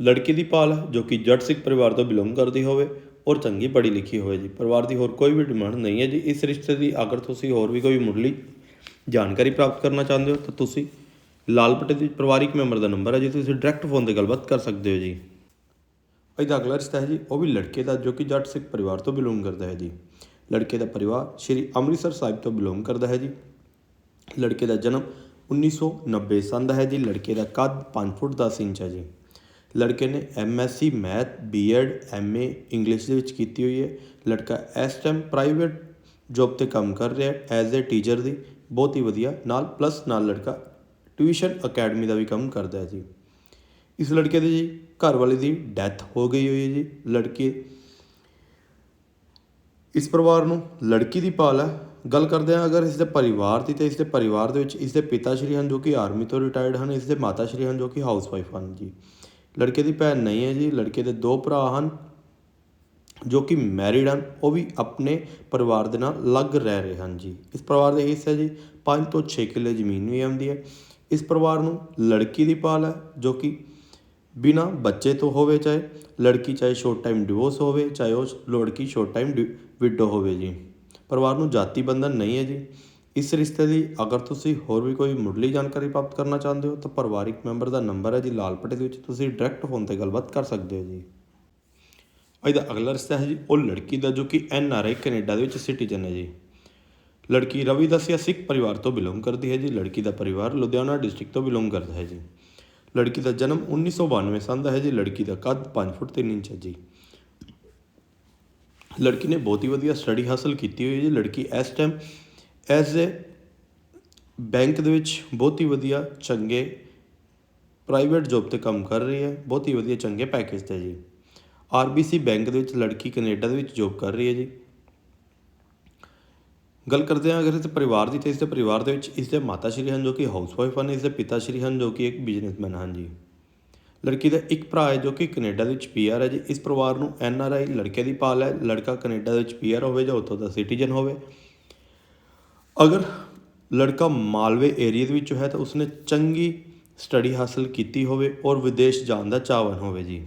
ਲੜਕੀ ਦੀ ਪਾਲ ਹੈ ਜੋ ਕਿ ਜੱਟ ਸਿੱਖ ਪਰਿਵਾਰ ਤੋਂ ਬਿਲੋਂਗ ਕਰਦੀ ਹੋਵੇ ਔਰ ਚੰਗੀ ਪੜ੍ਹੀ ਲਿਖੀ ਹੋਵੇ ਜੀ। ਪਰਿਵਾਰ ਦੀ ਹੋਰ ਕੋਈ ਵੀ ਡਿਮਾਂਡ ਨਹੀਂ ਹੈ ਜੀ। ਇਸ ਰਿਸ਼ਤੇ ਦੀ ਅਗਰ ਤੁਸੀਂ ਹੋਰ ਵੀ ਕੋਈ ਮੁੱਢਲੀ ਜਾਣਕਾਰੀ ਪ੍ਰਾਪਤ ਕਰਨਾ ਚਾਹੁੰਦੇ ਹੋ ਤਾਂ ਤੁਸੀਂ ਲਾਲ ਪੱਟੀ ਦੇ ਪਰਿਵਾਰਿਕ ਮੈਂਬਰ ਦਾ ਨੰਬਰ ਹੈ ਜੀ। ਤੁਸੀਂ ਡਾਇਰੈਕਟ ਫੋਨ ਤੇ ਗੱਲਬਾਤ ਕਰ ਸਕਦੇ ਹੋ ਜੀ। ਇਹਦਾ ਅਗਲਾ ਰਿਸ਼ਤਾ ਹੈ ਜੀ, ਉਹ ਵੀ ਲੜਕੇ ਦਾ ਜੋ ਕਿ ਜੱਟ ਸਿੱਖ ਪਰਿਵਾਰ ਤੋਂ ਬਿਲੋਂਗ ਕਰਦਾ ਹੈ ਜੀ। ਲੜਕੇ ਦਾ ਪਰਿਵਾਰ ਸ਼੍ਰੀ ਅੰਮ੍ਰਿਤਸਰ ਸਾਹਿਬ ਤੋਂ ਬਿਲੋਂਗ ਕਰਦਾ ਹੈ ਜੀ। ਲੜਕੇ ਦਾ ਜਨਮ 1990 ਸੰਨ ਦਾ ਹੈ ਜੀ। ਲੜਕੇ ਦਾ ਕੱਦ ਪੰਜ ਫੁੱਟ ਦਸ ਇੰਚ ਹੈ ਜੀ। ਲੜਕੇ ਨੇ ਐਮਐਸਸੀ ਮੈਥ, ਬੀਐਡ ਏ ਇੰਗਲਿਸ਼ ਦੇ ਵਿੱਚ ਕੀਤੀ ਹੋਈ ਹੈ। ਲੜਕਾ ਇਸ ਟਾਈਮ ਪ੍ਰਾਈਵੇਟ ਜੌਬ ਤੇ ਕੰਮ ਕਰ ਰਿਹਾ ਹੈ। ਐਜ਼ ਅ ਟੀਚਰ ਦੀ ਬਹੁਤ ਹੀ ਵਧੀਆ ਨਾਲ ਪਲੱਸ ਨਾਲ ਲੜਕਾ ਟਿਊਸ਼ਨ ਅਕੈਡਮੀ ਦਾ ਵੀ ਕੰਮ ਕਰਦਾ ਹੈ ਜੀ। ਇਸ ਲੜਕੇ ਦੇ ਜੀ ਘਰ ਵਾਲੇ ਦੀ ਡੈਥ ਹੋ ਗਈ ਹੋਈ ਹੈ ਜੀ। ਲੜਕੇ ਇਸ ਪਰਿਵਾਰ ਨੂੰ ਲੜਕੀ ਦੀ ਪਾਲ ਹੈ। ਗੱਲ ਕਰਦੇ ਹਾਂ, ਅਗਰ ਇਸ ਦੇ ਪਰਿਵਾਰ ਦੀ ਤਾਂ ਇਸ ਦੇ ਪਰਿਵਾਰ ਦੇ ਵਿੱਚ ਇਸ ਦੇ ਪਿਤਾ ਸ਼੍ਰੀ ਹਨ ਜੋ ਕਿ ਆਰਮੀ ਤੋਂ ਰਿਟਾਇਰਡ ਹਨ ਇਸ ਦੇ ਮਾਤਾ ਸ਼੍ਰੀ ਹਨ ਜੋ ਕਿ ਹਾਊਸਵਾਈਫ ਹਨ ਜੀ। ਲੜਕੇ ਦੀ ਭੈਣ ਨਹੀਂ ਹੈ ਜੀ, ਲੜਕੇ ਦੇ ਦੋ ਭਰਾ ਹਨ ਜੋ ਕਿ ਮੈਰਿਡ ਹਨ, ਉਹ ਵੀ ਆਪਣੇ ਪਰਿਵਾਰ ਦੇ ਨਾਲ ਅਲੱਗ ਰਹਿ ਰਹੇ ਹਨ ਜੀ। ਇਸ ਪਰਿਵਾਰ ਦੇ ਹਿੱਸੇ ਜੀ 5 ਤੋਂ 6 ਕਿੱਲੇ ਜ਼ਮੀਨ ਵੀ ਆਉਂਦੀ ਹੈ। ਇਸ ਪਰਿਵਾਰ ਨੂੰ ਲੜਕੀ ਦੀ ਪਾਲ ਹੈ ਜੋ ਕਿ ਬਿਨਾ ਬੱਚੇ ਤੋਂ ਹੋਵੇ, ਚਾਹੇ ਲੜਕੀ ਚਾਹੇ ਸ਼ੋਰਟ ਟਾਈਮ ਡਿਵੋਰਸ ਹੋਵੇ, ਚਾਹੇ ਉਹ ਲੜਕੀ ਸ਼ੋਰਟ ਟਾਈਮ ਵਿਡੋ ਹੋਵੇ ਜੀ। ਪਰਿਵਾਰ ਨੂੰ ਜਾਤੀ ਬੰਧਨ ਨਹੀਂ ਹੈ ਜੀ। ਇਸ ਰਿਸ਼ਤੇ ਦੀ ਅਗਰ ਤੁਸੀਂ ਹੋਰ ਵੀ ਕੋਈ ਮੁੱਢਲੀ ਜਾਣਕਾਰੀ ਪ੍ਰਾਪਤ ਕਰਨਾ ਚਾਹੁੰਦੇ ਹੋ, ਤਾਂ ਪਰਿਵਾਰਿਕ ਮੈਂਬਰ ਦਾ ਨੰਬਰ ਹੈ ਜੀ ਲਾਲ ਪੱਟੇ ਦੇ ਵਿੱਚ। ਤੁਸੀਂ ਡਾਇਰੈਕਟ ਫੋਨ ਤੇ ਗੱਲਬਾਤ ਕਰ ਸਕਦੇ ਹੋ ਜੀ। ਇਹਦਾ ਅਗਲਾ ਰਿਸ਼ਤਾ ਹੈ ਜੀ, ਉਹ ਲੜਕੀ ਦਾ ਜੋ ਕਿ ਐਨ ਆਰ ਆਈ ਕੈਨੇਡਾ ਦੇ ਵਿੱਚ ਸਿਟੀਜ਼ਨ ਹੈ ਜੀ। ਲੜਕੀ ਰਵੀ ਦਸਿਆ ਸਿੱਖ ਪਰਿਵਾਰ ਤੋਂ ਬਿਲੋਂਗ ਕਰਦੀ ਹੈ ਜੀ। ਲੜਕੀ ਦਾ ਪਰਿਵਾਰ ਲੁਧਿਆਣਾ ਡਿਸਟ੍ਰਿਕਟ ਤੋਂ ਬਿਲੋਂਗ ਕਰਦਾ ਹੈ ਜੀ। ਲੜਕੀ ਦਾ ਜਨਮ 1992 ਸੰਨ ਦਾ ਹੈ ਜੀ। ਲੜਕੀ ਦਾ ਕੱਦ 5 ਫੁੱਟ 3 ਇੰਚ ਹੈ ਜੀ। ਲੜਕੀ ਨੇ ਬਹੁਤ ਹੀ ਵਧੀਆ ਸਟੱਡੀ ਹਾਸਲ ਕੀਤੀ ਹੋਈ ਹੈ ਜੀ। ਲੜਕੀ ਇਸ ਟਾਈਮ ਐਜ਼ ਏ ਬੈਂਕ ਦੇ ਵਿੱਚ ਬਹੁਤ ਹੀ ਵਧੀਆ ਚੰਗੇ ਪ੍ਰਾਈਵੇਟ ਜੌਬ ਤੇ ਕੰਮ ਕਰ ਰਹੀ ਹੈ। ਬਹੁਤ ਹੀ ਵਧੀਆ ਚੰਗੇ ਪੈਕੇਜ ਤੇ ਜੀ। ਆਰਬੀਸੀ ਬੈਂਕ ਦੇ ਵਿੱਚ ਲੜਕੀ ਕੈਨੇਡਾ ਦੇ ਵਿੱਚ ਜੌਬ ਕਰ ਰਹੀ ਹੈ ਜੀ। ਗੱਲ ਕਰਦੇ ਹਾਂ, ਅਗਰ ਇਸ ਪਰਿਵਾਰ ਦੀ, ਤੇ ਇਸ ਦੇ ਪਰਿਵਾਰ ਦੇ ਵਿੱਚ ਇਸ ਦੇ ਮਾਤਾ ਸ਼੍ਰੀ ਹਨ ਜੋ ਕਿ ਹਾਊਸਵਾਈਫ ਹਨ, ਇਸ ਦੇ ਪਿਤਾ ਸ਼੍ਰੀ ਹਨ ਜੋ ਕਿ ਇੱਕ ਬਿਜ਼ਨਸਮੈਨ ਹਨ ਜੀ। ਲੜਕੀ ਦਾ ਇੱਕ ਭਰਾ ਹੈ ਜੋ ਕਿ ਕੈਨੇਡਾ ਦੇ ਵਿੱਚ ਪੀਆਰ ਹੈ ਜੀ। ਇਸ ਪਰਿਵਾਰ ਨੂੰ ਐਨ ਆਰ ਆਈ ਲੜਕੇ ਦੀ ਪਾਲ ਹੈ। ਲੜਕਾ ਕੈਨੇਡਾ ਦੇ ਵਿੱਚ ਪੀਆਰ ਹੋਵੇ ਜਾਂ ਉੱਥੋਂ ਦਾ ਸਿਟੀਜ਼ਨ ਹੋਵੇ। ਅਗਰ ਲੜਕਾ ਮਾਲਵੇ ਏਰੀਆ ਦੇ ਵਿੱਚ ਹੈ ਤਾਂ ਉਸਨੇ ਚੰਗੀ ਸਟੱਡੀ ਹਾਸਲ ਕੀਤੀ ਹੋਵੇ ਔਰ ਵਿਦੇਸ਼ ਜਾਣ ਦਾ ਚਾਹਵਾਨ ਹੋਵੇ ਜੀ।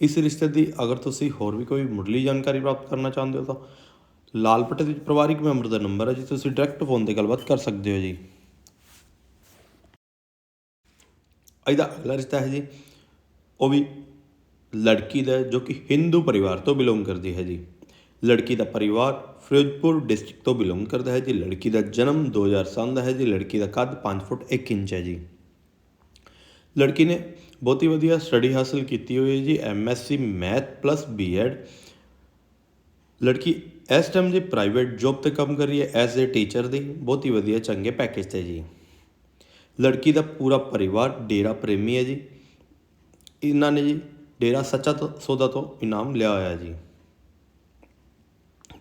ਇਸ ਰਿਸ਼ਤੇ ਦੀ ਅਗਰ ਤੁਸੀਂ ਹੋਰ ਵੀ ਕੋਈ ਮੁੱਢਲੀ ਜਾਣਕਾਰੀ ਪ੍ਰਾਪਤ ਕਰਨਾ ਚਾਹੁੰਦੇ ਹੋ ਤਾਂ ਲਾਲ ਪੱਟੇ ਦੇ ਵਿੱਚ ਪਰਿਵਾਰਿਕ ਮੈਂਬਰ ਦਾ ਨੰਬਰ ਹੈ ਜੀ। ਤੁਸੀਂ ਡਾਇਰੈਕਟ ਫੋਨ ਤੇ ਗੱਲਬਾਤ ਕਰ ਸਕਦੇ ਹੋ ਜੀ। ਇਹਦਾ ਅਗਲਾ ਰਿਸ਼ਤਾ ਹੈ ਜੀ, ਉਹ ਵੀ ਲੜਕੀ ਦਾ ਜੋ ਕਿ ਹਿੰਦੂ ਪਰਿਵਾਰ ਤੋਂ ਬਿਲੋਂਗ ਕਰਦੀ ਹੈ ਜੀ। ਲੜਕੀ ਦਾ ਪਰਿਵਾਰ ਫਿਰੋਜ਼ਪੁਰ ਡਿਸਟ੍ਰਿਕਟ ਤੋਂ ਬਿਲੋਂਗ ਕਰਦਾ ਹੈ ਜੀ। ਲੜਕੀ ਦਾ ਜਨਮ 2007 ਦਾ ਹੈ ਜੀ। ਲੜਕੀ ਦਾ ਕੱਦ 5 ਫੁੱਟ 1 ਇੰਚ ਹੈ ਜੀ। ਲੜਕੀ ਨੇ ਬਹੁਤ ਹੀ ਵਧੀਆ ਸਟੱਡੀ ਹਾਸਲ ਕੀਤੀ ਹੋਈ ਹੈ ਜੀ। ਐਮਐਸਸੀ ਮੈਥ ਪਲੱਸ ਬੀਐਡ ਲੜਕੀ ਇਸ ਟਾਈਮ ਜੀ ਪ੍ਰਾਈਵੇਟ ਜੌਬ ਤੇ ਕੰਮ ਕਰ ਰਹੀ ਹੈ। ਐਜ਼ ਅ ਟੀਚਰ ਦੀ ਬਹੁਤ ਹੀ ਵਧੀਆ ਚੰਗੇ ਪੈਕੇਜ ਤੇ ਜੀ। ਲੜਕੀ ਦਾ ਪੂਰਾ ਪਰਿਵਾਰ ਡੇਰਾ ਪ੍ਰੇਮੀ ਹੈ ਜੀ। ਇਹਨਾਂ ਨੇ ਜੀ ਡੇਰਾ ਸੱਚਾ ਤੋਂ ਸੌਦਾ ਤੋਂ ਇਨਾਮ ਲਿਆ ਹੋਇਆ ਜੀ।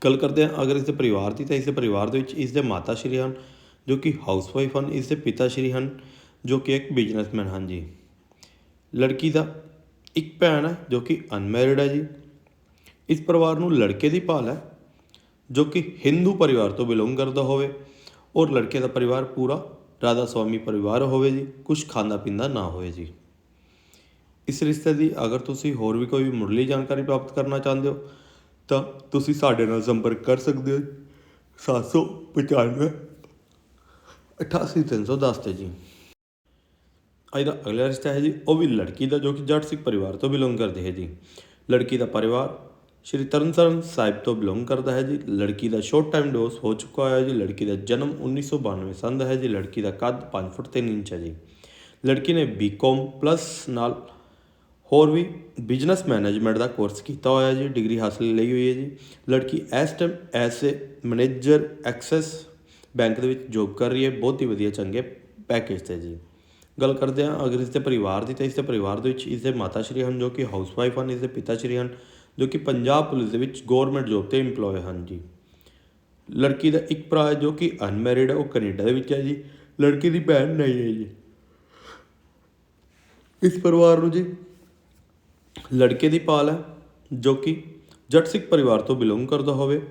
ਗੱਲ ਕਰਦੇ ਹਾਂ, ਅਗਰ ਇਸ ਦੇ ਪਰਿਵਾਰ ਦੀ ਤਾਂ ਇਸ ਦੇ ਪਰਿਵਾਰ ਦੇ ਵਿੱਚ ਇਸ ਦੇ ਮਾਤਾ ਸ਼੍ਰੀ ਹਨ, ਜੋ ਕਿ ਹਾਊਸਵਾਈਫ ਹਨ, ਇਸ ਦੇ ਪਿਤਾ ਸ਼੍ਰੀ ਹਨ, ਜੋ ਕਿ ਇੱਕ ਬਿਜ਼ਨਸਮੈਨ ਹਨ ਜੀ। ਲੜਕੀ ਦਾ ਇੱਕ ਭੈਣ ਹੈ, ਜੋ ਕਿ ਅਨਮੈਰਿਡ ਹੈ ਜੀ। ਇਸ ਪਰਿਵਾਰ ਨੂੰ ਲੜਕੇ ਦੀ ਭਾਲ ਹੈ, ਜੋ ਕਿ ਹਿੰਦੂ ਪਰਿਵਾਰ ਤੋਂ ਬਿਲੋਂਗ ਕਰਦਾ ਹੋਵੇ ਔਰ ਲੜਕੇ ਦਾ ਪਰਿਵਾਰ ਪੂਰਾ ਰਾਧਾ ਸਵਾਮੀ ਪਰਿਵਾਰ ਹੋਵੇ ਜੀ ਕੁਝ ਖਾਂਦਾ ਪੀਂਦਾ ਨਾ ਹੋਵੇ ਜੀ। ਇਸ ਰਿਸ਼ਤੇ ਦੀ ਅਗਰ ਤੁਸੀਂ ਹੋਰ ਵੀ ਕੋਈ ਮੁੱਢਲੀ ਜਾਣਕਾਰੀ ਪ੍ਰਾਪਤ ਕਰਨਾ ਚਾਹੁੰਦੇ ਹੋ, ਤਾਂ ਤੁਸੀਂ ਸਾਡੇ ਨਾਲ ਸੰਪਰਕ ਕਰ ਸਕਦੇ ਹੋ 795 88310 ਤੇ ਜੀ। ਅੱਜ ਦਾ ਅਗਲਾ ਰਿਸ਼ਤਾ ਹੈ ਜੀ, ਉਹ ਵੀ ਲੜਕੀ ਦਾ, ਜੋ ਕਿ ਜੱਟ ਸਿੱਖ ਪਰਿਵਾਰ ਤੋਂ ਬਿਲੋਂਗ ਕਰਦੇ ਹੈ ਜੀ। ਲੜਕੀ ਦਾ ਪਰਿਵਾਰ ਸ਼੍ਰੀ ਤਰਨਤਾਰਨ ਸਾਹਿਬ ਤੋਂ ਬਿਲੋਂਗ ਕਰਦਾ ਹੈ ਜੀ। ਲੜਕੀ ਦਾ ਸ਼ਾਰਟ ਟਾਈਮ ਡੋਸ ਹੋ ਚੁੱਕਾ ਹੈ ਜੀ। ਲੜਕੀ ਦਾ ਜਨਮ 1992 ਸੰਨ ਦਾ ਹੈ ਜੀ। ਲੜਕੀ ਦਾ ਕੱਦ 5 ਫੁੱਟ 3 ਇੰਚ ਹੈ ਜੀ। ਲੜਕੀ ਨੇ ਬੀਕਾਮ ਪਲੱਸ ਨਾਲ ਹੋਰ ਵੀ ਬਿਜ਼ਨਸ ਮੈਨੇਜਮੈਂਟ ਦਾ ਕੋਰਸ ਕੀਤਾ ਹੋਇਆ ਜੀ। ਡਿਗਰੀ ਹਾਸਲ ਲਈ ਹੋਈ ਹੈ ਜੀ। ਲੜਕੀ ਇਸ time as a manager Axis bank ਦੇ ਵਿੱਚ ਜੌਬ ਕਰ ਰਹੀ ਹੈ। ਬਹੁਤ ਹੀ ਵਧੀਆ ਚੰਗੇ ਪੈਕੇਜ ਤੇ ਜੀ। ਗੱਲ ਕਰਦੇ ਹਾਂ ਅਗਰ ਇਸ ਦੇ ਪਰਿਵਾਰ ਦੀ ਤਾਂ ਇਸ ਦੇ ਪਰਿਵਾਰ ਦੇ ਵਿੱਚ ਇਸ ਦੇ ਮਾਤਾ ਸ਼੍ਰੀ ਹਨ ਜੋ ਕਿ ਹਾਊਸਵਾਈਫ ਹਨ ਇਸ ਦੇ ਪਿਤਾ ਸ਼੍ਰੀ ਹਨ। ਜੋ ਕਿ ਪੰਜਾਬ ਪੁਲਿਸ ਦੇ ਵਿੱਚ ਗਵਰਨਮੈਂਟ ਜੋਬ ਤੇ EMPLOYE ਹਨ ਜੀ। ਲੜਕੀ ਦਾ ਇੱਕ ਭਰਾ ਹੈ ਜੋ ਕਿ ਅਨਮੈਰਿਡ ਹੈ, ਉਹ ਕੈਨੇਡਾ ਦੇ ਵਿੱਚ ਹੈ ਜੀ। ਲੜਕੀ ਦੀ ਭੈਣ ਨਹੀਂ ਹੈ ਜੀ। ਇਸ ਪਰਿਵਾਰ ਨੂੰ ਜੀ ਲੜਕੇ ਦੀ ਪਾਲ ਹੈ, ਜੋ ਕਿ ਜੱਟ ਸਿੱਖ ਪਰਿਵਾਰ ਤੋਂ ਬਿਲੋਂਗ ਕਰਦਾ ਹੋਵੇ।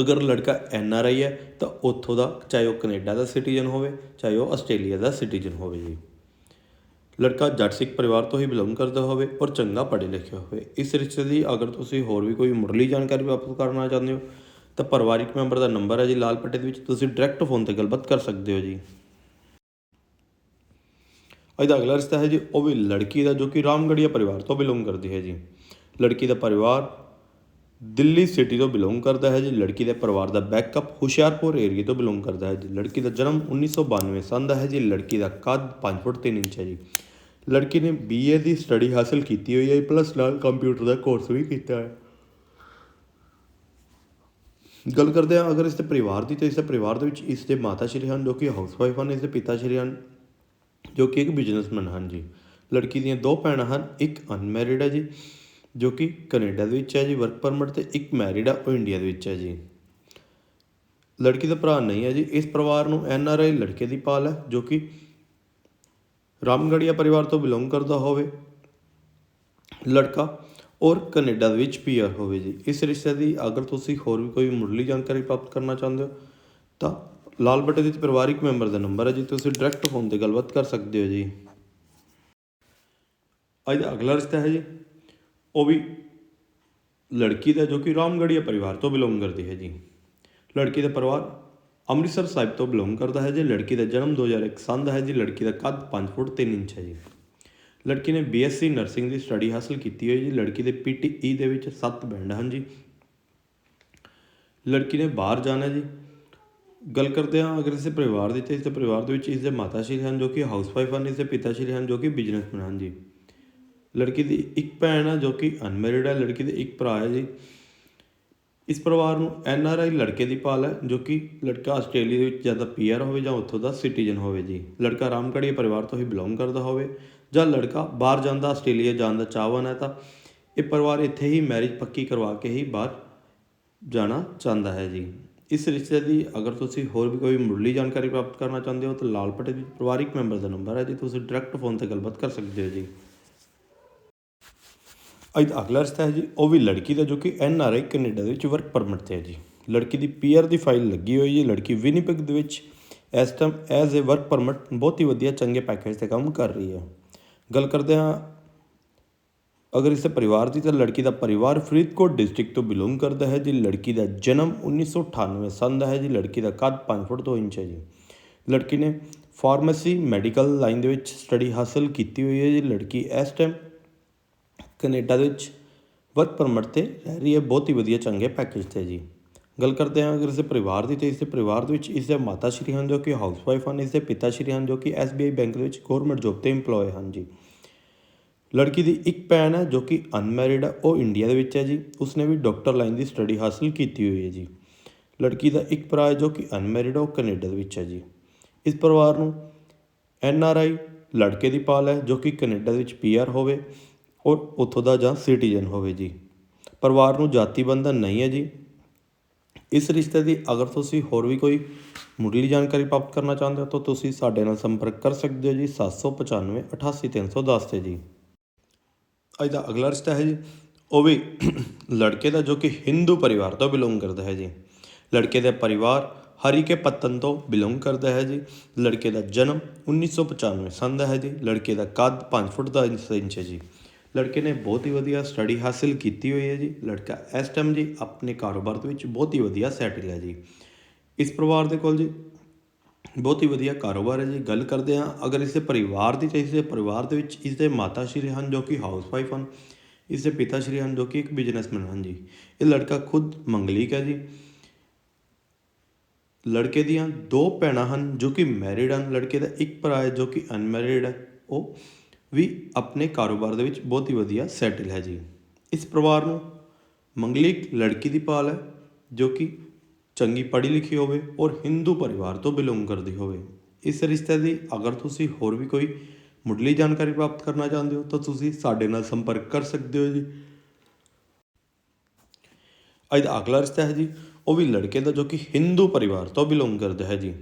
ਅਗਰ ਲੜਕਾ ਐਨ ਆਰ ਆਈ ਹੈ, ਤਾਂ ਉੱਥੋਂ ਦਾ, ਚਾਹੇ ਉਹ ਕੈਨੇਡਾ ਦਾ ਸਿਟੀਜ਼ਨ ਹੋਵੇ, ਚਾਹੇ ਉਹ ਆਸਟ੍ਰੇਲੀਆ ਦਾ ਸਿਟੀਜ਼ਨ ਹੋਵੇ ਜੀ। ਲੜਕਾ ਜੱਟ ਸਿੱਖ ਪਰਿਵਾਰ ਤੋਂ ਹੀ ਬਿਲੋਂਗ ਕਰਦਾ ਹੋਵੇ ਔਰ ਚੰਗਾ ਪੜ੍ਹੇ ਲਿਖਿਆ ਹੋਵੇ। ਇਸ ਰਿਸ਼ਤੇ ਦੀ ਅਗਰ ਤੁਸੀਂ ਹੋਰ ਵੀ ਕੋਈ ਮੁੱਢਲੀ ਜਾਣਕਾਰੀ ਪ੍ਰਾਪਤ ਕਰਨਾ ਚਾਹੁੰਦੇ ਹੋ, ਤਾਂ ਪਰਿਵਾਰਿਕ ਮੈਂਬਰ ਦਾ ਨੰਬਰ ਹੈ ਜੀ ਲਾਲ ਪੱਟੇ ਦੇ ਵਿੱਚ। ਤੁਸੀਂ ਡਾਇਰੈਕਟ ਫੋਨ ਤੇ ਗੱਲਬਾਤ ਕਰ ਸਕਦੇ ਹੋ ਜੀ। ਇਹਦਾ ਅਗਲਾ ਰਿਸ਼ਤਾ ਹੈ ਜੀ, ਉਹ ਵੀ ਲੜਕੀ ਦਾ, ਜੋ ਕਿ ਰਾਮਗੜੀਆ ਪਰਿਵਾਰ ਤੋਂ ਬਿਲੋਂਗ ਕਰਦੀ ਹੈ ਜੀ। ਲੜਕੀ ਦਾ ਪਰਿਵਾਰ ਦਿੱਲੀ ਸਿਟੀ ਤੋਂ ਬਿਲੋਂਗ ਕਰਦਾ ਹੈ ਜੀ। ਲੜਕੀ ਦੇ ਪਰਿਵਾਰ ਦਾ ਬੈਕਅਪ ਹੁਸ਼ਿਆਰਪੁਰ ਏਰੀਆ ਤੋਂ ਬਿਲੋਂਗ ਕਰਦਾ ਹੈ ਜੀ। ਲੜਕੀ ਦਾ ਜਨਮ 1992 ਸੰਨ ਦਾ ਹੈ ਜੀ। ਲੜਕੀ ਦਾ ਕੱਦ 5 ਫੁੱਟ 3 ਇੰਚ ਹੈ ਜੀ। ਲੜਕੀ ਨੇ ਬੀਏ ਦੀ ਸਟੱਡੀ ਹਾਸਲ ਕੀਤੀ ਹੋਈ ਹੈ ਪਲੱਸ ਨਾਲ ਕੰਪਿਊਟਰ ਦਾ ਕੋਰਸ ਵੀ ਕੀਤਾ ਹੈ। ਗੱਲ ਕਰਦੇ ਹਾਂ, ਅਗਰ ਇਸ ਦੇ ਪਰਿਵਾਰ ਦੀ, ਤਾਂ ਇਸ ਦੇ ਪਰਿਵਾਰ ਦੇ ਵਿੱਚ ਇਸ ਦੇ ਮਾਤਾ ਸ਼੍ਰੀ ਹਨ, ਜੋ ਕਿ ਹਾਊਸਵਾਈਫ ਹਨ, ਇਸ ਦੇ ਪਿਤਾ ਸ਼੍ਰੀ ਹਨ, ਜੋ ਕਿ ਇੱਕ ਬਿਜ਼ਨਸਮੈਨ ਹਨ ਜੀ। ਲੜਕੀ ਦੀਆਂ ਦੋ ਭੈਣਾਂ ਹਨ, ਇੱਕ ਅਨਮੈਰਿਡ ਹੈ ਜੀ, ਜੋ ਕਿ ਕੈਨੇਡਾ ਦੇ ਵਿੱਚ ਹੈ ਜੀ ਵਰਕ ਪਰਮਿਟ ਤੇ ਇੱਕ ਮੈਰਿਡ ਆ, ਉਹ ਇੰਡੀਆ ਦੇ ਵਿੱਚ ਹੈ ਜੀ। ਲੜਕੀ ਦਾ ਭਰਾ ਨਹੀਂ ਹੈ ਜੀ, ਇਸ ਪਰਿਵਾਰ ਨੂੰ ਐਨ ਆਰ ਆਈ ਲੜਕੇ ਦੀ ਪਾਲ ਹੈ, ਜੋ ਕਿ ਰਾਮਗੜੀਆ ਪਰਿਵਾਰ ਤੋਂ ਬਿਲੋਂਗ ਕਰਦਾ ਹੋਵੇ, ਲੜਕਾ ਔਰ ਕੈਨੇਡਾ ਦੇ ਵਿੱਚ ਪੀਆਰ ਹੋਵੇ ਜੀ। ਇਸ ਰਿਸ਼ਤੇ ਦੀ ਅਗਰ ਤੁਸੀਂ ਹੋਰ ਵੀ ਕੋਈ ਮੁੱਢਲੀ ਜਾਣਕਾਰੀ ਪ੍ਰਾਪਤ ਕਰਨਾ ਚਾਹੁੰਦੇ ਹੋ, ਤਾਂ ਲਾਲ ਬਟੇ ਦੇ ਪਰਿਵਾਰਿਕ ਮੈਂਬਰ ਦਾ ਨੰਬਰ ਹੈ ਜੀ। ਤੁਸੀਂ ਡਾਇਰੈਕਟ ਫੋਨ ਤੇ ਗੱਲਬਾਤ ਕਰ ਸਕਦੇ ਹੋ ਜੀ। ਅੱਜ ਦਾ ਅਗਲਾ ਰਿਸ਼ਤਾ ਹੈ ਜੀ। ਉਹ ਵੀ ਲੜਕੀ ਦਾ ਜੋ ਕਿ ਰਾਮਗੜੀਆ ਪਰਿਵਾਰ ਤੋਂ ਬਿਲੋਂਗ ਕਰਦੀ ਹੈ ਜੀ। ਲੜਕੀ ਦਾ ਪਰਿਵਾਰ ਅੰਮ੍ਰਿਤਸਰ ਸਾਹਿਬ ਤੋਂ ਬਿਲੋਂਗ ਕਰਦਾ ਹੈ। ਜੀ ਲੜਕੀ ਦਾ ਜਨਮ 2001 ਸੰਨ ਦਾ ਹੈ, ਜੀ ਲੜਕੀ ਦਾ ਕੱਦ 5 ਫੁੱਟ 3 ਇੰਚ ਹੈ ਜੀ। ਲੜਕੀ ਨੇ ਬੀਐਸਸੀ ਨਰਸਿੰਗ ਦੀ ਸਟੱਡੀ ਹਾਸਲ ਕੀਤੀ ਹੋਈ ਜੀ। ਲੜਕੀ ਦੇ ਪੀਟੀਈ ਦੇ ਵਿੱਚ 7 ਬੈਂਡ ਹਨ ਜੀ। ਲੜਕੀ ਨੇ ਬਾਹਰ ਜਾਣਾ ਜੀ। ਗੱਲ ਕਰਦੇ ਹਾਂ, ਅਗਰ ਇਸੇ ਪਰਿਵਾਰ ਦੀ ਤੇ ਦੇ ਪਰਿਵਾਰ ਦੇ ਵਿੱਚ ਇਸਦੇ ਮਾਤਾ ਸ਼੍ਰੀ ਹਨ ਜੋ ਕਿ ਹਾਊਸਵਾਈਫ ਹਨ, ਇਸਦੇ ਪਿਤਾ ਸ਼੍ਰੀ ਹਨ ਜੋ ਕਿ ਬਿਜ਼ਨਸਮੈਨ ਹਨ ਜੀ। ਲੜਕੀ ਦੀ ਇੱਕ ਭੈਣ ਹੈ ਜੋ ਕਿ ਅਨਮੈਰਿਡ ਹੈ। ਲੜਕੀ ਦੇ ਇੱਕ ਭਰਾ ਹੈ ਜੀ। ਇਸ ਪਰਿਵਾਰ ਨੂੰ ਐਨ ਆਰ ਆਈ ਲੜਕੇ ਦੀ ਭਾਲ ਹੈ, ਜੋ ਕਿ ਲੜਕਾ ਆਸਟ੍ਰੇਲੀਆ ਦੇ ਵਿੱਚ ਜਾਂ ਤਾਂ ਪੀਆਰ ਹੋਵੇ ਜਾਂ ਉੱਥੋਂ ਦਾ ਸਿਟੀਜ਼ਨ ਹੋਵੇ ਜੀ। ਲੜਕਾ ਰਾਮਗੜੀਆ ਪਰਿਵਾਰ ਤੋਂ ਹੀ ਬਿਲੋਂਗ ਕਰਦਾ ਹੋਵੇ ਜਾਂ ਲੜਕਾ ਬਾਹਰ ਜਾਂਦਾ, ਆਸਟ੍ਰੇਲੀਆ ਜਾਣ ਦਾ ਚਾਹਵਾਨ ਹੈ ਤਾਂ ਇਹ ਪਰਿਵਾਰ ਇੱਥੇ ਹੀ ਮੈਰਿਜ ਪੱਕੀ ਕਰਵਾ ਕੇ ਹੀ ਬਾਹਰ ਜਾਣਾ ਚਾਹੁੰਦਾ ਹੈ ਜੀ। ਇਸ ਰਿਸ਼ਤੇ ਦੀ ਅਗਰ ਤੁਸੀਂ ਹੋਰ ਵੀ ਕੋਈ ਮੁੱਢਲੀ ਜਾਣਕਾਰੀ ਪ੍ਰਾਪਤ ਕਰਨਾ ਚਾਹੁੰਦੇ ਹੋ ਤਾਂ ਲਾਲ ਪੱਟੇ ਪਰਿਵਾਰਿਕ ਮੈਂਬਰ ਦਾ ਨੰਬਰ ਹੈ ਜੀ। ਤੁਸੀਂ ਡਾਇਰੈਕਟ ਫੋਨ ਤੇ ਗੱਲਬਾਤ ਕਰ ਸਕਦੇ ਹੋ ਜੀ। ਅੱਜ ਦਾ ਅਗਲਾ ਰਿਸ਼ਤਾ ਹੈ ਜੀ, ਉਹ ਵੀ ਲੜਕੀ ਦਾ ਜੋ ਕਿ ਐਨ ਆਰ ਆਈ ਕੈਨੇਡਾ ਦੇ ਵਿੱਚ ਵਰਕ ਪਰਮਿਟ ਤੇ ਹੈ ਜੀ। ਲੜਕੀ ਦੀ ਪੀਆਰ ਦੀ ਫਾਈਲ ਲੱਗੀ ਹੋਈ ਹੈ ਲੜਕੀ ਵਿਨੀਪੈਗ ਦੇ ਵਿੱਚ ਇਸ time as a work permit ਬਹੁਤ ਹੀ ਵਧੀਆ ਚੰਗੇ ਪੈਕੇਜ ਤੇ ਕੰਮ ਕਰ ਰਹੀ ਹੈ। ਗੱਲ ਕਰਦੇ ਹਾਂ, ਅਗਰ ਇਸੇ ਪਰਿਵਾਰ ਦੀ ਤਾਂ ਲੜਕੀ ਦਾ ਪਰਿਵਾਰ ਫਰੀਦਕੋਟ ਡਿਸਟ੍ਰਿਕਟ ਤੋਂ ਬਿਲੋਂਗ ਕਰਦਾ ਹੈ ਜੀ, ਲੜਕੀ ਦਾ ਜਨਮ 1998 ਸਨ ਦਾ ਹੈ ਜੀ, ਲੜਕੀ ਦਾ ਕੱਦ 5 ਫੁੱਟ 2 ਇੰਚ ਹੈ ਜੀ। ਲੜਕੀ ਨੇ ਫਾਰਮੇਸੀ ਮੈਡੀਕਲ ਲਾਈਨ ਦੇ ਵਿੱਚ ਸਟੱਡੀ ਹਾਸਲ ਕੀਤੀ ਹੋਈ ਹੈ ਜੀ, ਲੜਕੀ ਇਸ ਟਾਈਮ ਕੈਨੇਡਾ ਦੇ ਵਿੱਚ ਵਰਕ ਪਰਮਿਟ ਤੇ ਰਹਿ ਰਹੀ ਹੈ। ਬਹੁਤ ਹੀ ਵਧੀਆ ਚੰਗੇ ਪੈਕੇਜ ਤੇ ਜੀ। ਗੱਲ ਕਰਦੇ ਹਾਂ ਅਗਰ ਇਸੇ ਪਰਿਵਾਰ ਦੀ, ਤੇ ਇਸੇ ਪਰਿਵਾਰ ਦੇ ਵਿੱਚ ਇਸਦੇ ਮਾਤਾ ਸ਼੍ਰੀ ਹਨ ਜੋ ਕਿ ਹਾਊਸ ਵਾਈਫ ਹਨ, ਇਸਦੇ ਪਿਤਾ ਸ਼੍ਰੀ ਹਨ ਜੋ ਕਿ ਐਸਬੀਆਈ ਬੈਂਕ ਦੇ ਵਿੱਚ ਗਵਰਨਮੈਂਟ ਜੋਬ ਤੇ EMPLOYE ਹਨ ਜੀ। ਲੜਕੀ ਦੀ ਇੱਕ ਭੈਣ ਹੈ ਜੋ ਕਿ ਅਨਮੈਰਿਡ ਹੈ, ਉਹ ਇੰਡੀਆ ਦੇ ਵਿੱਚ ਹੈ ਜੀ। ਉਸਨੇ ਵੀ ਡਾਕਟਰ ਲਾਈਨ ਦੀ ਸਟੱਡੀ ਹਾਸਲ ਕੀਤੀ ਹੋਈ ਹੈ ਜੀ। ਲੜਕੀ ਦਾ ਇੱਕ ਭਰਾ ਹੈ ਜੋ ਕਿ ਅਨਮੈਰਿਡ ਹੈ, ਉਹ ਕੈਨੇਡਾ ਦੇ ਵਿੱਚ ਹੈ ਜੀ। ਇਸ ਪਰਿਵਾਰ ਨੂੰ ਐਨ ਆਰ ਆਈ ਲੜਕੇ ਦੀ ਪਾਲ ਹੈ ਜੋ ਕਿ ਕੈਨੇਡਾ ਦੇ ਵਿੱਚ ਪੀਆਰ ਹੋਵੇ। ਔਰ ਉੱਥੋਂ ਦਾ ਜਾਂ ਸਿਟੀਜ਼ਨ ਹੋਵੇ ਜੀ। ਪਰਿਵਾਰ ਨੂੰ ਜਾਤੀ ਬੰਧਨ ਨਹੀਂ ਹੈ ਜੀ। ਇਸ ਰਿਸ਼ਤੇ ਦੀ ਅਗਰ ਤੁਸੀਂ ਹੋਰ ਵੀ ਕੋਈ ਮੁੱਢਲੀ ਜਾਣਕਾਰੀ ਪ੍ਰਾਪਤ ਕਰਨਾ ਚਾਹੁੰਦੇ ਹੋ ਤਾਂ ਤੁਸੀਂ ਸਾਡੇ ਨਾਲ ਸੰਪਰਕ ਕਰ ਸਕਦੇ ਹੋ ਜੀ। 795 88310 ਤੇ ਜੀ। ਅੱਜ ਦਾ ਅਗਲਾ ਰਿਸ਼ਤਾ ਹੈ ਜੀ। ਉਹ ਵੀ ਲੜਕੇ ਦਾ ਜੋ ਕਿ ਹਿੰਦੂ ਪਰਿਵਾਰ ਤੋਂ ਬਿਲੋਂਗ ਕਰਦਾ ਹੈ ਜੀ। ਲੜਕੇ ਦਾ ਪਰਿਵਾਰ ਹਰੀ ਕੇ ਪੱਤਨ ਤੋਂ ਬਿਲੋਂਗ ਕਰਦਾ ਹੈ ਜੀ। ਲੜਕੇ ਦਾ ਜਨਮ 1995 ਸੰਨ ਦਾ ਹੈ ਜੀ। ਲੜਕੇ ਦਾ ਕੱਦ 5 ਫੁੱਟ ਦਾ ਇੰਚ ਹੈ ਜੀ। ਲੜਕੇ ਨੇ ਬਹੁਤ ਹੀ ਵਧੀਆ ਸਟੱਡੀ ਹਾਸਲ ਕੀਤੀ ਹੋਈ ਹੈ ਜੀ। ਲੜਕਾ ਇਸ ਟਾਈਮ ਜੀ ਆਪਣੇ ਕਾਰੋਬਾਰ ਦੇ ਵਿੱਚ ਬਹੁਤ ਹੀ ਵਧੀਆ ਸੈਟਲ ਹੈ ਜੀ। ਇਸ ਪਰਿਵਾਰ ਦੇ ਕੋਲ ਜੀ ਬਹੁਤ ਹੀ ਵਧੀਆ ਕਾਰੋਬਾਰ ਹੈ ਜੀ। ਗੱਲ ਕਰਦੇ ਹਾਂ, ਅਗਰ ਇਸੇ ਪਰਿਵਾਰ ਦੀ ਤੇ ਇਸੇ ਪਰਿਵਾਰ ਦੇ ਵਿੱਚ ਇਸਦੇ ਮਾਤਾ ਸ਼੍ਰੀ ਹਨ ਜੋ ਕਿ ਹਾਊਸ ਵਾਈਫ ਹਨ, ਇਸਦੇ ਪਿਤਾ ਸ਼੍ਰੀ ਹਨ ਜੋ ਕਿ ਇੱਕ ਬਿਜ਼ਨਸਮੈਨ ਹਨ ਜੀ। ਇਹ ਲੜਕਾ ਖੁਦ ਮੰਗਲੀਕ ਹੈ ਜੀ। ਲੜਕੇ ਦੀਆਂ ਦੋ ਭੈਣਾਂ ਹਨ ਜੋ ਕਿ ਮੈਰਿਡ ਹਨ। ਲੜਕੇ ਦਾ ਇੱਕ ਭਰਾ ਹੈ ਜੋ ਕਿ ਅਨਮੈਰਿਡ ਹੈ। ਉਹ ਵੀ ਆਪਣੇ ਕਾਰੋਬਾਰ ਦੇ ਵਿੱਚ ਬਹੁਤ ਹੀ ਵਧੀਆ ਸੈਟਲ ਹੈ ਜੀ। ਇਸ ਪਰਿਵਾਰ ਨੂੰ ਮੰਗਲਿਕ ਲੜਕੀ ਦੀ ਪਾਲ ਹੈ, ਜੋ ਕਿ ਚੰਗੀ ਪੜ੍ਹੀ ਲਿਖੀ ਹੋਵੇ ਔਰ ਹਿੰਦੂ ਪਰਿਵਾਰ ਤੋਂ ਬਿਲੋਂਗ ਕਰਦੀ ਹੋਵੇ। ਇਸ ਰਿਸ਼ਤੇ ਦੀ ਅਗਰ ਤੁਸੀਂ ਹੋਰ ਵੀ ਕੋਈ ਮੁੱਢਲੀ ਜਾਣਕਾਰੀ ਪ੍ਰਾਪਤ ਕਰਨਾ ਚਾਹੁੰਦੇ ਹੋ, ਤਾਂ ਤੁਸੀਂ ਸਾਡੇ ਨਾਲ ਸੰਪਰਕ ਕਰ ਸਕਦੇ ਹੋ ਜੀ। ਅੱਜ ਦਾ ਅਗਲਾ ਰਿਸ਼ਤਾ ਹੈ ਜੀ, ਉਹ ਵੀ ਲੜਕੇ ਦਾ, ਜੋ ਕਿ ਹਿੰਦੂ ਪਰਿਵਾਰ ਤੋਂ ਬਿਲੋਂਗ ਕਰਦਾ ਹੈ ਜੀ।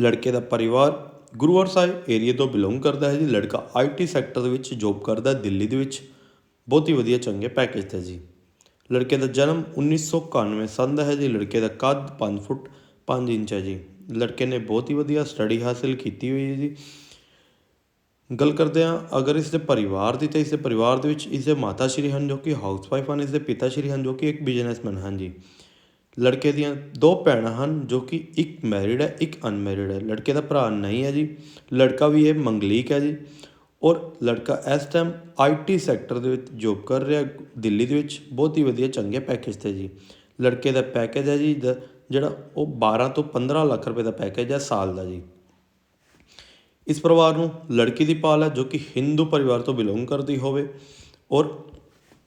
ਲੜਕੇ ਦਾ ਪਰਿਵਾਰ ਗੁਰੂਵਰ ਸਾਹਿਬ ਏਰੀਆ ਤੋਂ ਬਿਲੋਂਗ ਕਰਦਾ ਹੈ ਜੀ। ਲੜਕਾ ਆਈਟੀ ਸੈਕਟਰ ਦੇ ਵਿੱਚ ਜੌਬ ਕਰਦਾ ਦਿੱਲੀ ਦੇ ਵਿੱਚ। ਬਹੁਤ ਹੀ ਵਧੀਆ ਚੰਗੇ ਪੈਕੇਜ ਤੇ ਜੀ। ਲੜਕੇ ਦਾ ਜਨਮ 1991 ਸੰਨ ਦਾ ਹੈ ਜੀ। ਲੜਕੇ ਦਾ ਕੱਦ 5 ਫੁੱਟ 5 ਇੰਚ ਹੈ ਜੀ। ਲੜਕੇ ਨੇ ਬਹੁਤ ਹੀ ਵਧੀਆ ਸਟੱਡੀ ਹਾਸਲ ਕੀਤੀ ਹੋਈ ਹੈ ਜੀ। ਗੱਲ ਕਰਦੇ ਹਾਂ, ਅਗਰ ਇਸ ਦੇ ਪਰਿਵਾਰ ਦੀ ਤਾਂ ਇਸ ਦੇ ਪਰਿਵਾਰ ਦੇ ਵਿੱਚ ਇਸ ਦੇ ਮਾਤਾ ਸ਼੍ਰੀ ਹਨ ਜੋ ਕਿ ਹਾਊਸਵਾਈਫ ਹਨ ਇਸ ਦੇ ਪਿਤਾ ਸ਼੍ਰੀ ਹਨ ਜੋ ਕਿ ਇੱਕ ਬਿਜ਼ਨਸਮੈਨ ਹਨ ਜੀ। ਲੜਕੇ ਦੀਆਂ ਦੋ ਭੈਣਾਂ ਹਨ ਜੋ ਕਿ ਇੱਕ ਮੈਰਿਡ ਹੈ, ਇੱਕ ਅਨਮੈਰਿਡ ਹੈ। ਲੜਕੇ ਦਾ ਭਰਾ ਨਹੀਂ ਹੈ ਜੀ। ਲੜਕਾ ਵੀ ਇਹ ਮੰਗਲੀਕ ਹੈ ਜੀ। ਔਰ ਲੜਕਾ ਇਸ ਟਾਈਮ ਆਈਟੀ ਸੈਕਟਰ ਦੇ ਵਿੱਚ ਜੋਬ ਕਰ ਰਿਹਾ, ਦਿੱਲੀ ਦੇ ਵਿੱਚ। ਬਹੁਤ ਹੀ ਵਧੀਆ ਚੰਗੇ ਪੈਕੇਜ ਤੇ ਜੀ। ਲੜਕੇ ਦਾ ਪੈਕੇਜ ਹੈ ਜੀ ਦ- ਜਿਹੜਾ ਉਹ 12 ਤੋਂ 15 ਲੱਖ ਰੁਪਏ ਦਾ ਪੈਕੇਜ ਹੈ ਸਾਲ ਦਾ ਜੀ। ਇਸ ਪਰਿਵਾਰ ਨੂੰ ਲੜਕੀ ਦੀ ਪਾਲ ਹੈ ਜੋ ਕਿ ਹਿੰਦੂ ਪਰਿਵਾਰ ਤੋਂ ਬਿਲੋਂਗ ਕਰਦੀ ਹੋਵੇ। ਔਰ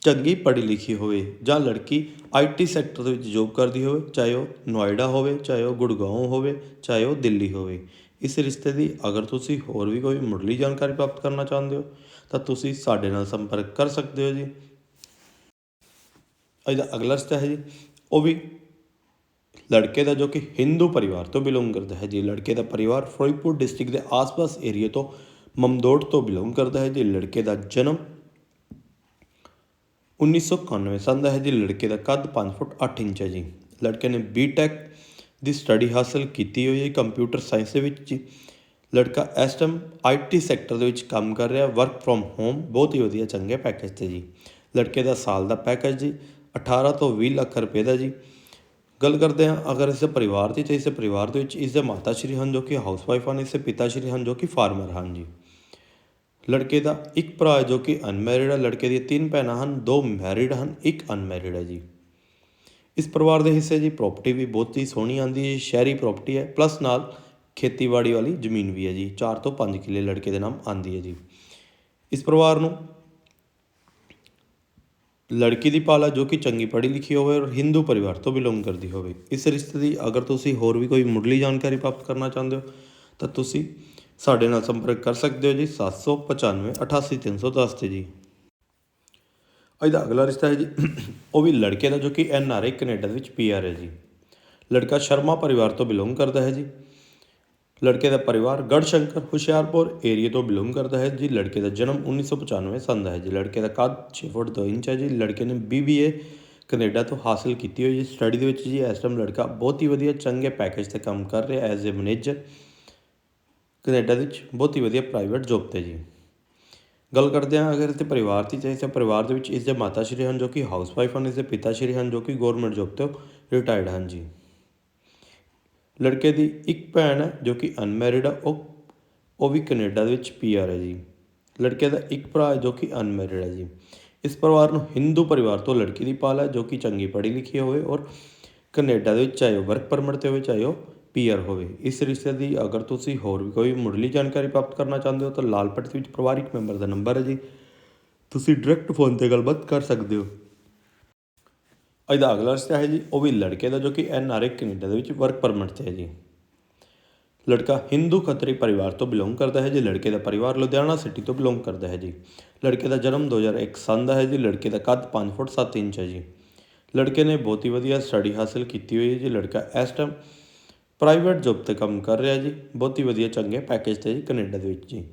ਚੰਗੀ ਪੜ੍ਹੀ ਲਿਖੀ ਹੋਵੇ ਜਾਂ ਲੜਕੀ ਆਈਟੀ ਸੈਕਟਰ ਦੇ ਵਿੱਚ ਜੋਬ ਕਰਦੀ ਹੋਵੇ, ਚਾਹੇ ਉਹ ਨੋਇਡਾ ਹੋਵੇ, ਚਾਹੇ ਉਹ ਗੁੜਗਾਉਂ ਹੋਵੇ, ਚਾਹੇ ਉਹ ਦਿੱਲੀ ਹੋਵੇ। ਇਸ ਰਿਸ਼ਤੇ ਦੀ ਅਗਰ ਤੁਸੀਂ ਹੋਰ ਵੀ ਕੋਈ ਮੁੱਢਲੀ ਜਾਣਕਾਰੀ ਪ੍ਰਾਪਤ ਕਰਨਾ ਚਾਹੁੰਦੇ ਹੋ, ਤਾਂ ਤੁਸੀਂ ਸਾਡੇ ਨਾਲ ਸੰਪਰਕ ਕਰ ਸਕਦੇ ਹੋ ਜੀ। ਇਹਦਾ ਅਗਲਾ ਰਿਸ਼ਤਾ ਹੈ ਜੀ, ਉਹ ਵੀ ਲੜਕੇ ਦਾ ਜੋ ਕਿ ਹਿੰਦੂ ਪਰਿਵਾਰ ਤੋਂ ਬਿਲੋਂਗ ਕਰਦਾ ਹੈ ਜੀ। ਲੜਕੇ ਦਾ ਪਰਿਵਾਰ ਫਿਰੋਜ਼ਪੁਰ ਡਿਸਟ੍ਰਿਕਟ ਦੇ ਆਸ-ਪਾਸ ਏਰੀਆ ਤੋਂ ਮਮਦੋੜ ਤੋਂ ਬਿਲੋਂਗ ਕਰਦਾ ਹੈ ਜੀ। ਲੜਕੇ ਦਾ ਜਨਮ 1991 ਸੰਨ ਦਾ ਹੈ ਜੀ ਲੜਕੇ ਦਾ ਕੱਦ 5 ਫੁੱਟ 8 ਇੰਚ ਹੈ ਜੀ। ਲੜਕੇ ਨੇ ਬੀਟੈਕ ਦੀ ਸਟੱਡੀ ਹਾਸਲ ਕੀਤੀ ਹੋਈ ਹੈ। ਕੰਪਿਊਟਰ ਸਾਇੰਸ ਦੇ ਵਿੱਚ ਜੀ। ਲੜਕਾ ਇਸ ਟਾਈਮ ਆਈਟੀ ਸੈਕਟਰ ਦੇ ਵਿੱਚ ਕੰਮ ਕਰ ਰਿਹਾ ਵਰਕ ਫਰੋਮ ਹੋਮ ਬਹੁਤ ਹੀ ਵਧੀਆ, ਚੰਗੇ ਪੈਕੇਜ ਤੇ ਜੀ। ਲੜਕੇ ਦਾ ਸਾਲ ਦਾ ਪੈਕੇਜ ਜੀ 18 ਤੋਂ 20 ਲੱਖ ਰੁਪਏ ਦਾ ਜੀ। ਗੱਲ ਕਰਦੇ ਹਾਂ, ਅਗਰ ਇਸ ਦੇ ਪਰਿਵਾਰ ਦੀ ਤਾਂ ਇਸ ਪਰਿਵਾਰ ਦੇ ਵਿੱਚ ਇਸ ਦੇ ਮਾਤਾ ਸ਼੍ਰੀ ਹਨ ਜੋ ਕਿ ਹਾਊਸਵਾਈਫ ਹਨ, ਇਸ ਦੇ ਪਿਤਾ ਸ਼੍ਰੀ ਹਨ ਜੋ ਕਿ ਫਾਰਮਰ ਹਨ ਜੀ। ਲੜਕੇ ਦਾ ਇੱਕ ਭਰਾ ਜੋ ਕਿ ਅਨਮੈਰਿਡ ਹੈ। ਲੜਕੇ ਦੀਆਂ ਤਿੰਨ ਭੈਣਾਂ ਹਨ, ਦੋ ਮੈਰਿਡ ਹਨ, ਇੱਕ ਅਨਮੈਰਿਡ ਹੈ ਜੀ। ਇਸ ਪਰਿਵਾਰ ਦੇ ਹਿੱਸੇ ਜੀ ਪ੍ਰਾਪਰਟੀ ਵੀ ਬਹੁਤ ਹੀ ਸੋਹਣੀ ਆਂਦੀ ਹੈ, ਸ਼ਹਿਰੀ ਪ੍ਰਾਪਰਟੀ ਹੈ ਪਲੱਸ ਨਾਲ ਖੇਤੀਬਾੜੀ ਵਾਲੀ ਜ਼ਮੀਨ ਵੀ ਹੈ ਜੀ। 4 ਤੋਂ 5 ਕਿੱਲੇ ਲੜਕੇ ਦੇ ਨਾਮ ਆਂਦੀ ਹੈ ਜੀ। ਇਸ ਪਰਿਵਾਰ ਨੂੰ ਲੜਕੀ ਦੀ ਪਾਲਾ ਜੋ ਕਿ ਚੰਗੀ ਪੜ੍ਹੀ ਲਿਖੀ ਹੋਵੇ ਔਰ ਹਿੰਦੂ ਪਰਿਵਾਰ ਤੋਂ ਬਿਲੋਂਗ ਕਰਦੀ ਹੋਵੇ। ਇਸ ਰਿਸ਼ਤੇ ਦੀ ਅਗਰ ਤੁਸੀਂ ਹੋਰ ਵੀ ਕੋਈ ਮੁੱਢਲੀ ਜਾਣਕਾਰੀ ਪ੍ਰਾਪਤ ਕਰਨਾ ਚਾਹੁੰਦੇ ਹੋ, ਤਾਂ ਤੁਸੀਂ ਸਾਡੇ ਨਾਲ ਸੰਪਰਕ ਕਰ ਸਕਦੇ ਹੋ ਜੀ 795 88310 ਤੇ ਜੀ। ਅੱਜ ਦਾ ਅਗਲਾ ਰਿਸ਼ਤਾ ਹੈ ਜੀ, ਉਹ ਵੀ ਲੜਕੇ ਦਾ ਜੋ ਕਿ ਐਨ ਆਰ ਆਈ ਕੈਨੇਡਾ ਦੇ ਵਿੱਚ ਪੀ ਆਰ ਹੈ ਜੀ। ਲੜਕਾ ਸ਼ਰਮਾ ਪਰਿਵਾਰ ਤੋਂ ਬਿਲੋਂਗ ਕਰਦਾ ਹੈ ਜੀ। ਲੜਕੇ ਦਾ ਪਰਿਵਾਰ ਗੜਸ਼ੰਕਰ ਹੁਸ਼ਿਆਰਪੁਰ ਏਰੀਆ ਤੋਂ ਬਿਲੋਂਗ ਕਰਦਾ ਹੈ ਜੀ। ਲੜਕੇ ਦਾ ਜਨਮ 1995 ਸੰਨ ਦਾ ਹੈ ਜੀ। ਲੜਕੇ ਦਾ ਕੱਦ 6 ਫੁੱਟ 2 ਇੰਚ ਹੈ ਜੀ। ਲੜਕੇ ਨੇ BBA ਕੈਨੇਡਾ ਤੋਂ ਹਾਸਲ ਕੀਤੀ ਹੋਈ ਜੀ। ਸਟੱਡੀ ਦੇ ਵਿੱਚ ਜੀ, ਇਸ ਟਾਈਮ ਲੜਕਾ ਬਹੁਤ ਹੀ ਵਧੀਆ, ਚੰਗੇ ਪੈਕੇਜ ਤੇ ਕੰਮ ਕਰ ਰਿਹਾ ਐਜ਼ ਅ ਮੈਨੇਜਰ। ਕੈਨੇਡਾ ਦੇ ਵਿੱਚ ਬਹੁਤ ਹੀ ਵਧੀਆ ਪ੍ਰਾਈਵੇਟ ਜੋਬ ਤੇ ਜੀ। ਗੱਲ ਕਰਦੇ ਹਾਂ ਅਗਰ ਇਸਦੇ ਪਰਿਵਾਰ ਦੀ ਚਾਹੀਏ ਤਾਂ ਪਰਿਵਾਰ ਦੇ ਵਿੱਚ ਇਸ ਦੇ ਮਾਤਾ ਸ਼੍ਰੀ ਹਨ ਜੋ ਕਿ ਹਾਊਸਵਾਈਫ ਹਨ ਇਸ ਦੇ ਪਿਤਾ ਸ਼੍ਰੀ ਹਨ ਜੋ ਕਿ ਗਵਰਨਮੈਂਟ ਜੌਬ ਤੋਂ ਰਿਟਾਇਰਡ ਹਨ ਜੀ। ਲੜਕੇ ਦੀ ਇੱਕ ਭੈਣ ਹੈ ਜੋ ਕਿ ਅਨਮੈਰਿਡ ਹੈ ਉਹ ਉਹ ਵੀ ਕੈਨੇਡਾ ਦੇ ਵਿੱਚ ਪੀਆਰ ਹੈ ਜੀ। ਲੜਕੇ ਦਾ ਇੱਕ ਭਰਾ ਹੈ ਜੋ ਕਿ ਅਨਮੈਰਿਡ ਹੈ ਜੀ। ਇਸ ਪਰਿਵਾਰ ਨੂੰ ਹਿੰਦੂ ਪਰਿਵਾਰ ਤੋਂ ਲੜਕੀ ਦੀ ਪਾਲ ਹੈ ਜੋ ਕਿ ਚੰਗੀ ਪੜ੍ਹੀ ਲਿਖੀ ਹੋਵੇ ਔਰ ਕੈਨੇਡਾ ਦੇ ਵਿੱਚ ਚਾਹੇ ਉਹ ਵਰਕ ਪਰਮਿਟ ਤੇ ਹੋਵੇ, ਚਾਹੇ ਉਹ ਪੀਅਰ ਹੋਵੇ। ਇਸ ਰਿਸ਼ਤੇ ਦੀ ਅਗਰ ਤੁਸੀਂ ਹੋਰ ਵੀ ਕੋਈ ਮੁੱਢਲੀ ਜਾਣਕਾਰੀ ਪ੍ਰਾਪਤ ਕਰਨਾ ਚਾਹੁੰਦੇ ਹੋ ਤਾਂ ਲਾਲ ਪੱਟੀ ਵਿੱਚ ਪਰਿਵਾਰਿਕ ਮੈਂਬਰ ਦਾ ਨੰਬਰ ਹੈ ਜੀ। ਤੁਸੀਂ ਡਾਇਰੈਕਟ ਫੋਨ ਤੇ ਗੱਲਬਾਤ ਕਰ ਸਕਦੇ ਹੋ। ਇਹਦਾ ਅਗਲਾ ਰਿਸ਼ਤਾ ਹੈ ਜੀ, ਉਹ ਵੀ ਲੜਕੇ ਦਾ ਜੋ ਕਿ ਐਨ ਆਰ ਆਈ ਕੈਨੇਡਾ ਦੇ ਵਿੱਚ ਵਰਕ ਪਰਮਿਟ ਤੇ ਹੈ ਜੀ। ਲੜਕਾ ਹਿੰਦੂ ਖੱਤਰੀ ਪਰਿਵਾਰ ਤੋਂ ਬਿਲੋਂਗ ਕਰਦਾ ਹੈ ਜੀ, ਲੜਕੇ ਦਾ ਪਰਿਵਾਰ ਲੁਧਿਆਣਾ ਸਿਟੀ ਤੋਂ ਬਿਲੋਂਗ ਕਰਦਾ ਹੈ ਜੀ। ਲੜਕੇ ਦਾ ਜਨਮ 2001 ਸਾਲ ਦਾ ਹੈ ਜੀ, ਲੜਕੇ ਦਾ ਕੱਦ 5 ਫੁੱਟ 7 ਇੰਚ ਹੈ ਜੀ। ਲੜਕੇ ਨੇ ਬਹੁਤ ਹੀ ਵਧੀਆ ਸਟੱਡੀ ਹਾਸਲ ਕੀਤੀ ਹੋਈ ਹੈ ਜੀ, ਲੜਕਾ ਇਸ ਟਾਈਮ ਪ੍ਰਾਈਵੇਟ ਜੌਬ ਤੇ ਕੰਮ ਕਰ ਰਿਹਾ ਜੀ। ਬਹੁਤ ਹੀ ਵਧੀਆ ਚੰਗੇ ਪੈਕੇਜ ਤੇ ਜੀ ਕੈਨੇਡਾ ਦੇ ਵਿੱਚ ਜੀ।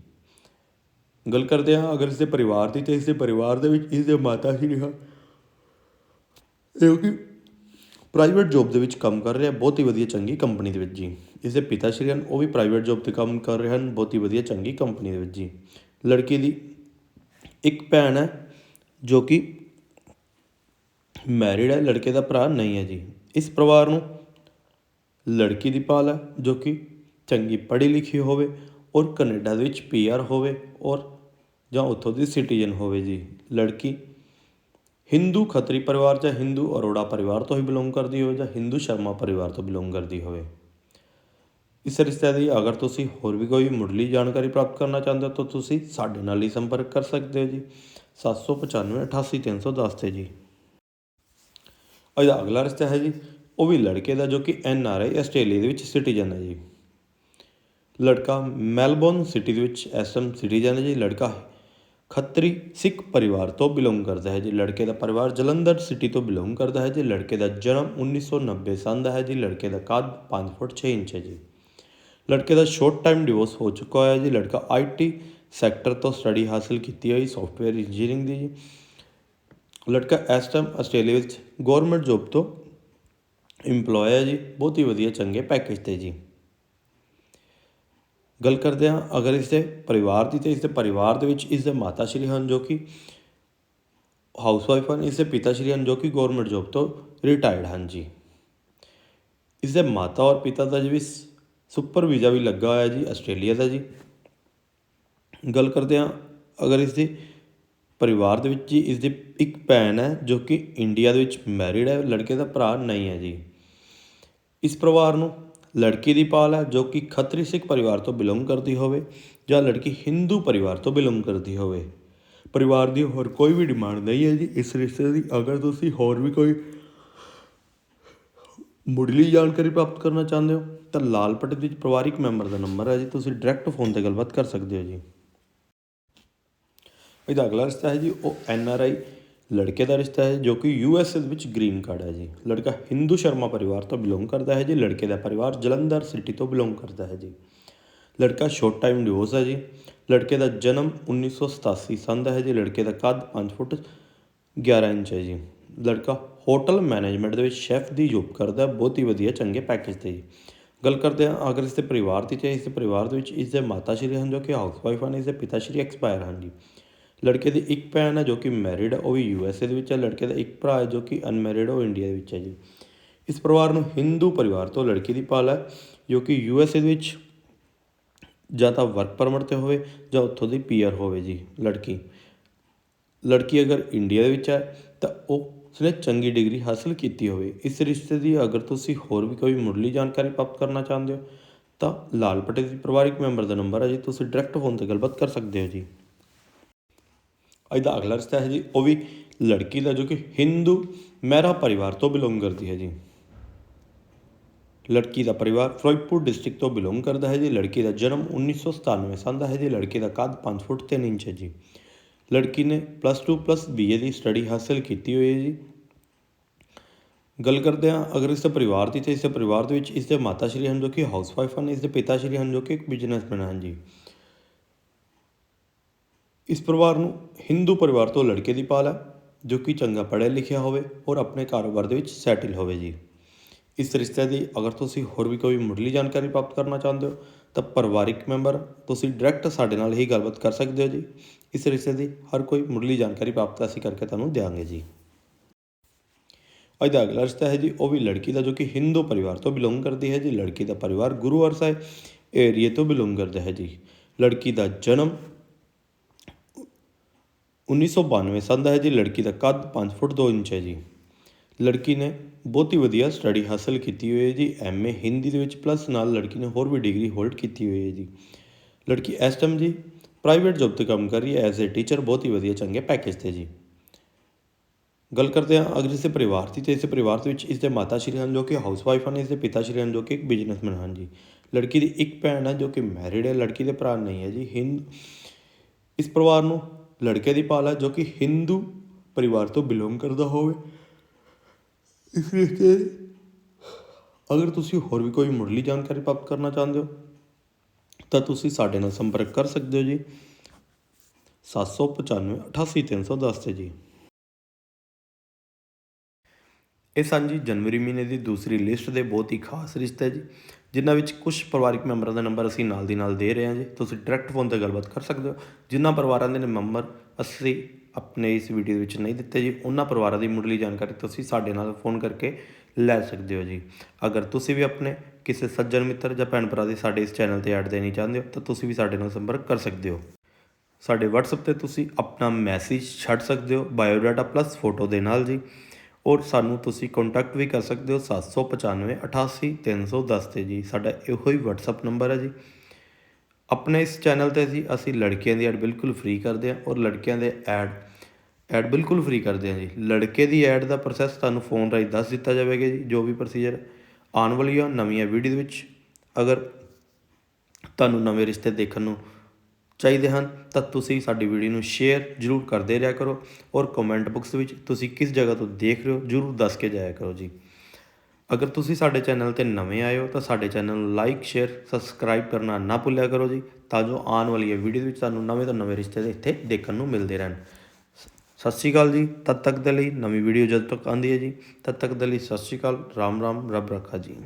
ਗੱਲ ਕਰਦੇ ਹਾਂ ਅਗਰ ਇਸਦੇ ਪਰਿਵਾਰ ਦੀ, ਤੇ ਇਸ ਦੇ ਪਰਿਵਾਰ ਦੇ ਵਿੱਚ ਇਸਦੇ ਮਾਤਾ ਸ਼੍ਰੀ ਹਨ ਜੋ ਕਿ ਪ੍ਰਾਈਵੇਟ ਜੌਬ ਦੇ ਵਿੱਚ ਕੰਮ ਕਰ ਰਿਹਾ, ਬਹੁਤ ਹੀ ਵਧੀਆ ਚੰਗੀ ਕੰਪਨੀ ਦੇ ਵਿੱਚ ਜੀ। ਇਸਦੇ ਪਿਤਾ ਸ਼੍ਰੀ ਹਨ, ਉਹ ਵੀ ਪ੍ਰਾਈਵੇਟ ਜੌਬ ਤੇ ਕੰਮ ਕਰ ਰਹੇ ਹਨ, ਬਹੁਤ ਹੀ ਵਧੀਆ ਚੰਗੀ ਕੰਪਨੀ ਦੇ ਵਿੱਚ ਜੀ। ਲੜਕੀ ਦੀ ਇੱਕ ਭੈਣ ਹੈ, ਜੋ ਕਿ ਮੈਰਿਡ ਹੈ, ਲੜਕੇ ਦਾ ਭਰਾ ਨਹੀਂ ਹੈ ਜੀ। ਇਸ ਪਰਿਵਾਰ ਨੂੰ ਲੜਕੀ ਦੀ ਭਾਲ ਹੈ, ਜੋ ਕਿ ਚੰਗੀ ਪੜ੍ਹੀ ਲਿਖੀ ਹੋਵੇ ਔਰ ਕਨੇਡਾ ਦੇ ਵਿੱਚ ਪੀਆਰ ਹੋਵੇ ਔਰ ਜਾਂ ਉੱਥੋਂ ਦੀ ਸਿਟੀਜ਼ਨ ਹੋਵੇ ਜੀ। ਲੜਕੀ ਹਿੰਦੂ ਖੱਤਰੀ ਪਰਿਵਾਰ ਜਾਂ ਹਿੰਦੂ ਅਰੋੜਾ ਪਰਿਵਾਰ ਤੋਂ ਹੀ ਬਿਲੋਂਗ ਕਰਦੀ ਹੋਵੇ ਜਾਂ ਹਿੰਦੂ ਸ਼ਰਮਾ ਪਰਿਵਾਰ ਤੋਂ ਬਿਲੋਂਗ ਕਰਦੀ ਹੋਵੇ। ਇਸ ਰਿਸ਼ਤੇ ਦੀ ਅਗਰ ਤੁਸੀਂ ਹੋਰ ਵੀ ਕੋਈ ਮੁੱਢਲੀ ਜਾਣਕਾਰੀ ਪ੍ਰਾਪਤ ਕਰਨਾ ਚਾਹੁੰਦੇ ਹੋ ਤਾਂ ਤੁਸੀਂ ਸਾਡੇ ਨਾਲ ਹੀ ਸੰਪਰਕ ਕਰ ਸਕਦੇ ਹੋ ਜੀ। 795 88310 ਤੇ ਜੀ। ਅੱਜ ਅਗਲਾ ਰਿਸ਼ਤਾ ਹੈ ਜੀ। ਉਹ ਵੀ ਲੜਕੇ ਦਾ ਜੋ ਕਿ ਐਨ ਆਰ ਆਈ ਆਸਟ੍ਰੇਲੀਆ ਦੇ ਵਿੱਚ ਸਿਟੀਜ਼ਨ ਹੈ ਜੀ। ਲੜਕਾ ਮੈਲਬੌਰਨ ਸਿਟੀ ਦੇ ਵਿੱਚ ਐਸਐਮ ਸਿਟੀਜ਼ਨ ਹੈ ਜੀ। ਲੜਕਾ ਖੱਤਰੀ ਸਿੱਖ ਪਰਿਵਾਰ ਤੋਂ ਬਿਲੋਂਗ ਕਰਦਾ ਹੈ ਜੀ। ਲੜਕੇ ਦਾ ਪਰਿਵਾਰ ਜਲੰਧਰ ਸਿਟੀ ਤੋਂ ਬਿਲੋਂਗ ਕਰਦਾ ਹੈ ਜੀ। ਲੜਕੇ ਦਾ ਜਨਮ 1990 ਸੰਨ ਦਾ ਹੈ ਜੀ। ਲੜਕੇ ਦਾ ਕੱਦ 5 ਫੁੱਟ 6 ਇੰਚ ਹੈ ਜੀ। ਲੜਕੇ ਦਾ ਸ਼ਾਰਟ ਟਾਈਮ ਡਿਵੋਰਸ ਹੋ ਚੁੱਕਾ ਹੋਇਆ ਜੀ। ਲੜਕਾ ਆਈਟੀ ਸੈਕਟਰ ਤੋਂ ਸਟੱਡੀ ਹਾਸਲ ਕੀਤੀ ਹੋਈ ਸੌਫਟਵੇਅਰ ਇੰਜੀਨੀਅਰਿੰਗ ਦੀ ਜੀ। ਲੜਕਾ ਇਸ ਟਾਈਮ ਆਸਟ੍ਰੇਲੀਆ ਵਿੱਚ ਗਵਰਨਮੈਂਟ ਜੌਬ ਤੋਂ ਇੰਪਲੋਏ ਹੈ ਜੀ, ਬਹੁਤ ਹੀ ਵਧੀਆ, ਚੰਗੇ ਪੈਕੇਜ ਤੇ ਜੀ। ਗੱਲ ਕਰਦੇ ਹਾਂ, ਅਗਰ ਇਸ ਦੇ ਪਰਿਵਾਰ ਦੀ ਤੇ ਇਸ ਦੇ ਪਰਿਵਾਰ ਦੇ ਵਿੱਚ ਇਸ ਦੇ ਮਾਤਾ ਸ਼੍ਰੀ ਹਨ ਜੋ ਕਿ ਹਾਊਸਵਾਈਫ ਹਨ ਇਸ ਦੇ ਪਿਤਾ ਸ਼੍ਰੀ ਹਨ ਜੋ ਕਿ ਗਵਰਨਮੈਂਟ ਜੋਬ ਤੋਂ ਰਿਟਾਇਰਡ ਹਨ ਜੀ। ਇਸ ਦੇ ਮਾਤਾ ਔਰ ਪਿਤਾ ਦਾ ਜੀ ਵੀ ਸੁਪਰ ਵੀਜ਼ਾ ਵੀ ਲੱਗਾ ਹੋਇਆ ਜੀ, ਆਸਟ੍ਰੇਲੀਆ ਦਾ ਜੀ। ਗੱਲ ਕਰਦੇ ਹਾਂ, ਅਗਰ ਇਸ ਦੇ ਪਰਿਵਾਰ ਦੇ ਵਿੱਚ ਜੀ ਇਸ ਦੀ ਇੱਕ ਭੈਣ ਹੈ ਜੋ ਕਿ ਇੰਡੀਆ ਦੇ ਵਿੱਚ ਮੈਰਿਡ ਹੈ, ਲੜਕੇ ਦਾ ਭਰਾ ਨਹੀਂ ਹੈ ਜੀ। ਇਸ ਪਰਿਵਾਰ ਨੂੰ ਲੜਕੀ ਦੀ ਪਾਲ ਹੈ ਜੋ ਕਿ ਖੱਤਰੀ ਸਿੱਖ ਪਰਿਵਾਰ ਤੋਂ ਬਿਲੋਂਗ ਕਰਦੀ ਹੋਵੇ ਜਾਂ ਲੜਕੀ ਹਿੰਦੂ ਪਰਿਵਾਰ ਤੋਂ ਬਿਲੋਂਗ ਕਰਦੀ ਹੋਵੇ। ਪਰਿਵਾਰ ਦੀ ਹੋਰ ਕੋਈ ਵੀ ਡਿਮਾਂਡ ਨਹੀਂ ਹੈ ਜੀ। ਇਸ ਰਿਸ਼ਤੇ ਦੀ ਅਗਰ ਤੁਸੀਂ ਹੋਰ ਵੀ ਕੋਈ ਮੁੱਢਲੀ ਜਾਣਕਾਰੀ ਪ੍ਰਾਪਤ ਕਰਨਾ ਚਾਹੁੰਦੇ ਹੋ, ਤਾਂ ਲਾਲ ਪੱਟੀ ਵਿੱਚ ਪਰਿਵਾਰਿਕ ਮੈਂਬਰ ਦਾ ਨੰਬਰ ਹੈ ਜੀ। ਤੁਸੀਂ ਡਾਇਰੈਕਟ ਫੋਨ ਤੇ ਗੱਲਬਾਤ ਕਰ ਸਕਦੇ ਹੋ ਜੀ। ਇਹਦਾ ਅਗਲਾ ਰਿਸ਼ਤਾ ਹੈ ਜੀ, ਉਹ ਐਨ ਆਰ ਆਈ ਲੜਕੇ ਦਾ ਰਿਸ਼ਤਾ ਹੈ ਜੋ ਕਿ ਯੂ ਐਸ ਏ ਵਿੱਚ ਗ੍ਰੀਨ ਕਾਰਡ ਹੈ ਜੀ। ਲੜਕਾ ਹਿੰਦੂ ਸ਼ਰਮਾ ਪਰਿਵਾਰ ਤੋਂ ਬਿਲੋਂਗ ਕਰਦਾ ਹੈ ਜੀ। ਲੜਕੇ ਦਾ ਪਰਿਵਾਰ ਜਲੰਧਰ ਸਿਟੀ ਤੋਂ ਬਿਲੋਂਗ ਕਰਦਾ ਹੈ ਜੀ। ਲੜਕਾ ਸ਼ਾਰਟ ਟਾਈਮ ਡਿਵੋਰਸ ਹੈ ਜੀ। ਲੜਕੇ ਦਾ ਜਨਮ 1987 ਸੰਨ ਦਾ ਹੈ ਜੀ। ਲੜਕੇ ਦਾ ਕੱਦ 5 ਫੁੱਟ 11 ਇੰਚ ਹੈ ਜੀ। ਲੜਕਾ ਹੋਟਲ ਮੈਨੇਜਮੈਂਟ ਦੇ ਵਿੱਚ ਸ਼ੈਫ ਦੀ ਜੌਬ ਕਰਦਾ ਬਹੁਤ ਹੀ ਵਧੀਆ, ਚੰਗੇ ਪੈਕੇਜ ਤੇ ਜੀ। ਗੱਲ ਕਰਦੇ ਹਾਂ ਅਗਰ ਇਸ ਦੇ ਪਰਿਵਾਰ ਦੀ ਚਾਹੇ ਇਸ ਦੇ ਪਰਿਵਾਰ ਦੇ ਵਿੱਚ ਇਸ ਦੇ ਮਾਤਾ ਸ਼੍ਰੀ ਹਨ ਜੋ ਕਿ ਹਾਊਸਵਾਈਫ ਹਨ ਇਸ ਦੇ ਪਿਤਾ ਸ਼੍ਰੀ ਐਕਸਪਾਇਰ ਹਨ ਜੀ। ਲੜਕੇ ਦੀ ਇੱਕ ਭੈਣ ਹੈ ਜੋ ਕਿ ਮੈਰਿਡ ਹੈ ਉਹ ਵੀ ਯੂ ਐਸ ਏ ਦੇ ਵਿੱਚ ਹੈ ਲੜਕੇ ਦਾ ਇੱਕ ਭਰਾ ਹੈ ਜੋ ਕਿ ਅਨਮੈਰਿਡ ਉਹ ਇੰਡੀਆ ਦੇ ਵਿੱਚ ਹੈ ਜੀ। ਇਸ ਪਰਿਵਾਰ ਨੂੰ ਹਿੰਦੂ ਪਰਿਵਾਰ ਤੋਂ ਲੜਕੀ ਦੀ ਭਾਲ ਹੈ ਜੋ ਕਿ ਯੂ ਐਸ ਏ ਦੇ ਵਿੱਚ ਜਾਂ ਤਾਂ ਵਰਕ ਪਰਮਿਟ ਤੇ ਹੋਵੇ ਜਾਂ ਉੱਥੋਂ ਦੀ ਪੀਆਰ ਹੋਵੇ ਜੀ, ਲੜਕੀ। ਲੜਕੀ ਅਗਰ ਇੰਡੀਆ ਦੇ ਵਿੱਚ ਹੈ ਤਾਂ ਉਹ ਉਸਨੇ ਚੰਗੀ ਡਿਗਰੀ ਹਾਸਲ ਕੀਤੀ ਹੋਵੇ। ਇਸ ਰਿਸ਼ਤੇ ਦੀ ਅਗਰ ਤੁਸੀਂ ਹੋਰ ਵੀ ਕੋਈ ਮੁੱਢਲੀ ਜਾਣਕਾਰੀ ਪ੍ਰਾਪਤ ਕਰਨਾ ਚਾਹੁੰਦੇ ਹੋ, ਤਾਂ ਲਾਲ ਪਟੇ ਦੀ ਪਰਿਵਾਰਿਕ ਮੈਂਬਰ ਦਾ ਨੰਬਰ ਹੈ ਜੀ, ਤੁਸੀਂ ਡਾਇਰੈਕਟ ਫੋਨ ਤੇ ਗੱਲਬਾਤ ਕਰ ਸਕਦੇ ਹੋ ਜੀ। ਅੱਜ ਦਾ ਅਗਲਾ ਰਿਸ਼ਤਾ ਹੈ ਜੀ, ਉਹ ਵੀ ਲੜਕੀ ਦਾ, ਜੋ ਕਿ ਹਿੰਦੂ ਮਹਿਰਾ ਪਰਿਵਾਰ ਤੋਂ ਬਿਲੋਂਗ ਕਰਦੀ ਹੈ ਜੀ। ਲੜਕੀ ਦਾ ਪਰਿਵਾਰ ਫਿਰੋਜ਼ਪੁਰ ਡਿਸਟ੍ਰਿਕਟ ਤੋਂ ਬਿਲੋਂਗ ਕਰਦਾ ਹੈ ਜੀ। ਲੜਕੀ ਦਾ ਜਨਮ 1997 ਸਾਲ ਦਾ ਹੈ ਜੀ। ਲੜਕੀ ਦਾ ਕੱਦ 5 ਫੁੱਟ 3 ਇੰਚ ਹੈ ਜੀ। ਲੜਕੀ ਨੇ ਪਲੱਸ 2 ਪਲੱਸ ਬੀਏ ਦੀ ਸਟੱਡੀ ਹਾਸਲ ਕੀਤੀ ਹੋਈ ਹੈ ਜੀ। ਗੱਲ ਕਰਦੇ ਹਾਂ ਅਗਰ ਇਸ ਦੇ ਪਰਿਵਾਰ ਦੀ, ਤੇ ਇਸ ਦੇ ਪਰਿਵਾਰ ਦੇ ਵਿੱਚ ਇਸ ਦੇ ਮਾਤਾ ਸ਼੍ਰੀ ਹਨ ਜੋ ਕਿ ਹਾਊਸਵਾਈਫ ਹਨ, ਇਸ ਦੇ ਪਿਤਾ ਸ਼੍ਰੀ ਹਨ ਜੋ ਕਿ ਇੱਕ ਬਿਜ਼ਨਸਮੈਨ ਹਨ ਜੀ। ਇਸ ਪਰਿਵਾਰ ਨੂੰ ਹਿੰਦੂ ਪਰਿਵਾਰ ਤੋਂ ਲੜਕੇ ਦੀ ਪਾਲ ਹੈ, ਜੋ ਕਿ ਚੰਗਾ ਪੜ੍ਹਿਆ ਲਿਖਿਆ ਹੋਵੇ ਔਰ ਆਪਣੇ ਕਾਰੋਬਾਰ ਦੇ ਵਿੱਚ ਸੈਟਲ ਹੋਵੇ ਜੀ। ਇਸ ਰਿਸ਼ਤੇ ਦੀ ਅਗਰ ਤੁਸੀਂ ਹੋਰ ਵੀ ਕੋਈ ਮੁੱਢਲੀ ਜਾਣਕਾਰੀ ਪ੍ਰਾਪਤ ਕਰਨਾ ਚਾਹੁੰਦੇ ਹੋ, ਤਾਂ ਪਰਿਵਾਰਿਕ ਮੈਂਬਰ ਤੁਸੀਂ ਡਾਇਰੈਕਟ ਸਾਡੇ ਨਾਲ ਹੀ ਗੱਲਬਾਤ ਕਰ ਸਕਦੇ ਹੋ ਜੀ। ਇਸ ਰਿਸ਼ਤੇ ਦੀ ਹਰ ਕੋਈ ਮੁੱਢਲੀ ਜਾਣਕਾਰੀ ਪ੍ਰਾਪਤ ਅਸੀਂ ਕਰਕੇ ਤੁਹਾਨੂੰ ਦਿਆਂਗੇ ਜੀ। ਅੱਜ ਦਾ ਅਗਲਾ ਰਿਸ਼ਤਾ ਹੈ ਜੀ, ਉਹ ਵੀ ਲੜਕੀ ਦਾ ਜੋ ਕਿ ਹਿੰਦੂ ਪਰਿਵਾਰ ਤੋਂ ਬਿਲੋਂਗ ਕਰਦੀ ਹੈ ਜੀ। ਲੜਕੀ ਦਾ ਪਰਿਵਾਰ ਗੁਰੂ ਸਾਹਿਬ ਏਰੀਏ ਤੋਂ ਬਿਲੋਂਗ ਕਰਦਾ ਹੈ ਜੀ। ਲੜਕੀ ਦਾ ਜਨਮ 1992 ਸਾਲ ਦਾ ਹੈ ਜੀ, ਲੜਕੀ ਦਾ ਕੱਦ 5 ਫੁੱਟ 2 ਇੰਚ ਹੈ ਜੀ। ਲੜਕੀ ਨੇ ਬਹੁਤ ਹੀ ਵਧੀਆ ਸਟੱਡੀ ਹਾਸਲ ਕੀਤੀ ਹੋਈ ਹੈ ਜੀ ਐਮਏ ਹਿੰਦੀ ਦੇ ਵਿੱਚ ਪਲੱਸ ਨਾਲ ਲੜਕੀ ਨੇ ਹੋਰ ਵੀ ਡਿਗਰੀ ਹੋਲਡ ਕੀਤੀ ਹੋਈ ਹੈ ਜੀ। ਲੜਕੀ ਇਸ ਟਾਈਮ ਜੀ ਪ੍ਰਾਈਵੇਟ ਜੌਬ ਤੇ ਕੰਮ ਕਰ ਰਹੀ ਹੈ ਐਜ਼ ਅ ਟੀਚਰ ਬਹੁਤ ਹੀ ਵਧੀਆ ਚੰਗੇ ਪੈਕੇਜ ਤੇ ਜੀ। ਗੱਲ ਕਰਦੇ ਹਾਂ ਅਗਰ ਇਸੇ ਪਰਿਵਾਰ ਦੀ, ਤੇ ਇਸ ਪਰਿਵਾਰ ਦੇ ਵਿੱਚ ਇਸ ਦੇ ਮਾਤਾ ਸ਼੍ਰੀ ਹਨ ਜੋ ਕਿ ਹਾਊਸਵਾਈਫ ਹਨ, ਇਸ ਦੇ ਪਿਤਾ ਸ਼੍ਰੀ ਹਨ ਜੋ ਕਿ ਇੱਕ ਬਿਜ਼ਨਸਮੈਨ ਹਨ ਜੀ। ਲੜਕੀ ਦੀ ਇੱਕ ਭੈਣ ਹੈ ਜੋ ਕਿ ਮੈਰਿਡ ਹੈ, ਲੜਕੀ ਦੇ ਭਰਾ ਨਹੀਂ ਹੈ ਜੀ। ਹਿੰਦ ਇਸ ਪਰਿਵਾਰ ਨੂੰ ਲੜਕੇ ਦੀ ਭਾਲ ਹੈ ਜੋ ਕਿ ਹਿੰਦੂ ਪਰਿਵਾਰ ਤੋਂ ਬਿਲੋਂਗ ਕਰਦਾ ਹੋਵੇ। ਇਸ ਰਿਸ਼ਤੇ ਅਗਰ ਤੁਸੀਂ ਹੋਰ ਵੀ ਕੋਈ ਮੁੱਢਲੀ ਜਾਣਕਾਰੀ ਪ੍ਰਾਪਤ ਕਰਨਾ ਚਾਹੁੰਦੇ ਹੋ, ਤਾਂ ਤੁਸੀਂ ਸਾਡੇ ਨਾਲ ਸੰਪਰਕ ਕਰ ਸਕਦੇ ਹੋ ਜੀ। 795 88310 ਤੇ ਜੀ। ਇਹ ਸਨ ਜੀ ਜਨਵਰੀ ਮਹੀਨੇ ਦੀ ਦੂਸਰੀ ਲਿਸਟ ਦੇ ਬਹੁਤ ਹੀ ਖਾਸ ਰਿਸ਼ਤੇ ਜੀ। ਜਿਨ੍ਹਾਂ ਵਿੱਚ ਕੁਝ ਪਰਿਵਾਰਿਕ ਮੈਂਬਰਾਂ ਦਾ ਨੰਬਰ ਅਸੀਂ ਨਾਲ ਦੀ ਨਾਲ ਦੇ ਰਹੇ ਹਾਂ ਜੀ। ਤੁਸੀਂ ਡਾਇਰੈਕਟ ਫੋਨ ਤੇ ਗੱਲਬਾਤ ਕਰ ਸਕਦੇ ਹੋ। ਜਿਨ੍ਹਾਂ ਪਰਿਵਾਰਾਂ ਦੇ ਨੰਬਰ ਅਸੀਂ ਆਪਣੇ ਇਸ ਵੀਡੀਓ ਵਿੱਚ ਨਹੀਂ ਦਿੱਤੇ ਜੀ, ਉਹਨਾਂ ਪਰਿਵਾਰਾਂ ਦੀ ਮੁੱਢਲੀ ਜਾਣਕਾਰੀ ਤੁਸੀਂ ਸਾਡੇ ਨਾਲ ਫੋਨ ਕਰਕੇ ਲੈ ਸਕਦੇ ਹੋ ਜੀ। ਅਗਰ ਤੁਸੀਂ ਵੀ ਆਪਣੇ ਕਿਸੇ ਸੱਜਣ ਮਿੱਤਰ ਜਾਂ ਭੈਣ ਭਰਾ ਦੀ ਸਾਡੇ ਇਸ ਚੈਨਲ ਤੇ ਐਡ ਦੇਣੀ ਚਾਹੁੰਦੇ ਹੋ, ਤਾਂ ਤੁਸੀਂ ਵੀ ਸਾਡੇ ਨਾਲ ਸੰਪਰਕ ਕਰ ਸਕਦੇ ਹੋ। ਸਾਡੇ WhatsApp ਤੇ ਤੁਸੀਂ ਆਪਣਾ ਮੈਸੇਜ ਛੱਡ ਸਕਦੇ ਹੋ ਬਾਇਓਡਾਟਾ ਪਲੱਸ ਫੋਟੋ ਦੇ ਨਾਲ ਜੀ। ਔਰ ਸਾਨੂੰ ਤੁਸੀਂ ਕੰਟੈਕਟ ਵੀ ਕਰ ਸਕਦੇ ਹੋ 795 88 310 ਤੇ ਜੀ। ਸਾਡਾ ਇਹੋ ਹੀ WhatsApp ਨੰਬਰ ਹੈ ਜੀ। ਆਪਣੇ ਇਸ ਚੈਨਲ ਤੇ ਅਸੀਂ ਅਸੀਂ ਲੜਕੀਆਂ ਦੀ ਐਡ ਬਿਲਕੁਲ ਫ੍ਰੀ ਕਰਦੇ ਹਾਂ ਔਰ ਲੜਕਿਆਂ ਦੇ ਐਡ ਐਡ ਬਿਲਕੁਲ ਫ੍ਰੀ ਕਰਦੇ ਹਾਂ ਜੀ। ਲੜਕੇ ਦੀ ਐਡ ਦਾ ਪ੍ਰੋਸੈਸ ਤੁਹਾਨੂੰ ਫੋਨ ਰਾਹੀਂ ਦੱਸ ਦਿੱਤਾ ਜਾਵੇਗਾ ਜੀ, ਜੋ ਵੀ ਪ੍ਰੋਸੀਜਰ ਆਉਣ ਵਾਲੀਆਂ ਨਵੀਆਂ ਵੀਡੀਓ ਦੇ ਵਿੱਚ। ਅਗਰ ਤੁਹਾਨੂੰ ਨਵੇਂ ਰਿਸ਼ਤੇ ਦੇਖਣ ਨੂੰ ਚਾਹੀਦੇ ਹਨ, ਤਾਂ ਤੁਸੀਂ ਸਾਡੀ ਵੀਡੀਓ ਨੂੰ ਸ਼ੇਅਰ ਜ਼ਰੂਰ ਕਰਦੇ ਰਿਹਾ ਕਰੋ ਔਰ ਕਮੈਂਟ ਬਾਕਸ ਵਿੱਚ ਤੁਸੀਂ ਕਿਸ ਜਗ੍ਹਾ ਤੋਂ ਦੇਖ ਰਹੇ ਹੋ ਜ਼ਰੂਰ ਦੱਸ ਕੇ ਜਾਇਆ ਕਰੋ ਜੀ। ਅਗਰ ਤੁਸੀਂ ਸਾਡੇ ਚੈਨਲ ਤੇ ਨਵੇਂ ਆਏ ਹੋ ਤਾਂ ਸਾਡੇ ਚੈਨਲ ਨੂੰ ਲਾਈਕ ਸ਼ੇਅਰ ਸਬਸਕ੍ਰਾਈਬ ਕਰਨਾ ਨਾ ਭੁੱਲਿਆ ਕਰੋ ਜੀ, ਤਾਂ ਜੋ ਆਉਣ ਵਾਲੀਆਂ ਵੀਡੀਓ ਵਿੱਚ ਤੁਹਾਨੂੰ ਨਵੇਂ ਤੋਂ ਨਵੇਂ ਰਿਸ਼ਤੇ ਇੱਥੇ ਦੇਖਣ ਨੂੰ ਮਿਲਦੇ ਰਹਿਣ। ਸਤਿ ਸ਼੍ਰੀ ਅਕਾਲ ਜੀ, ਤਦ ਤੱਕ ਦੇ ਲਈ ਨਵੀਂ ਵੀਡੀਓ ਜਦ ਤੱਕ ਆਉਂਦੀ ਹੈ ਜੀ, ਤਦ ਤੱਕ ਦੇ ਲਈ ਸਤਿ ਸ਼੍ਰੀ ਅਕਾਲ, ਰਾਮ ਰਾਮ, ਰੱਬ ਰੱਖਾ ਜੀ।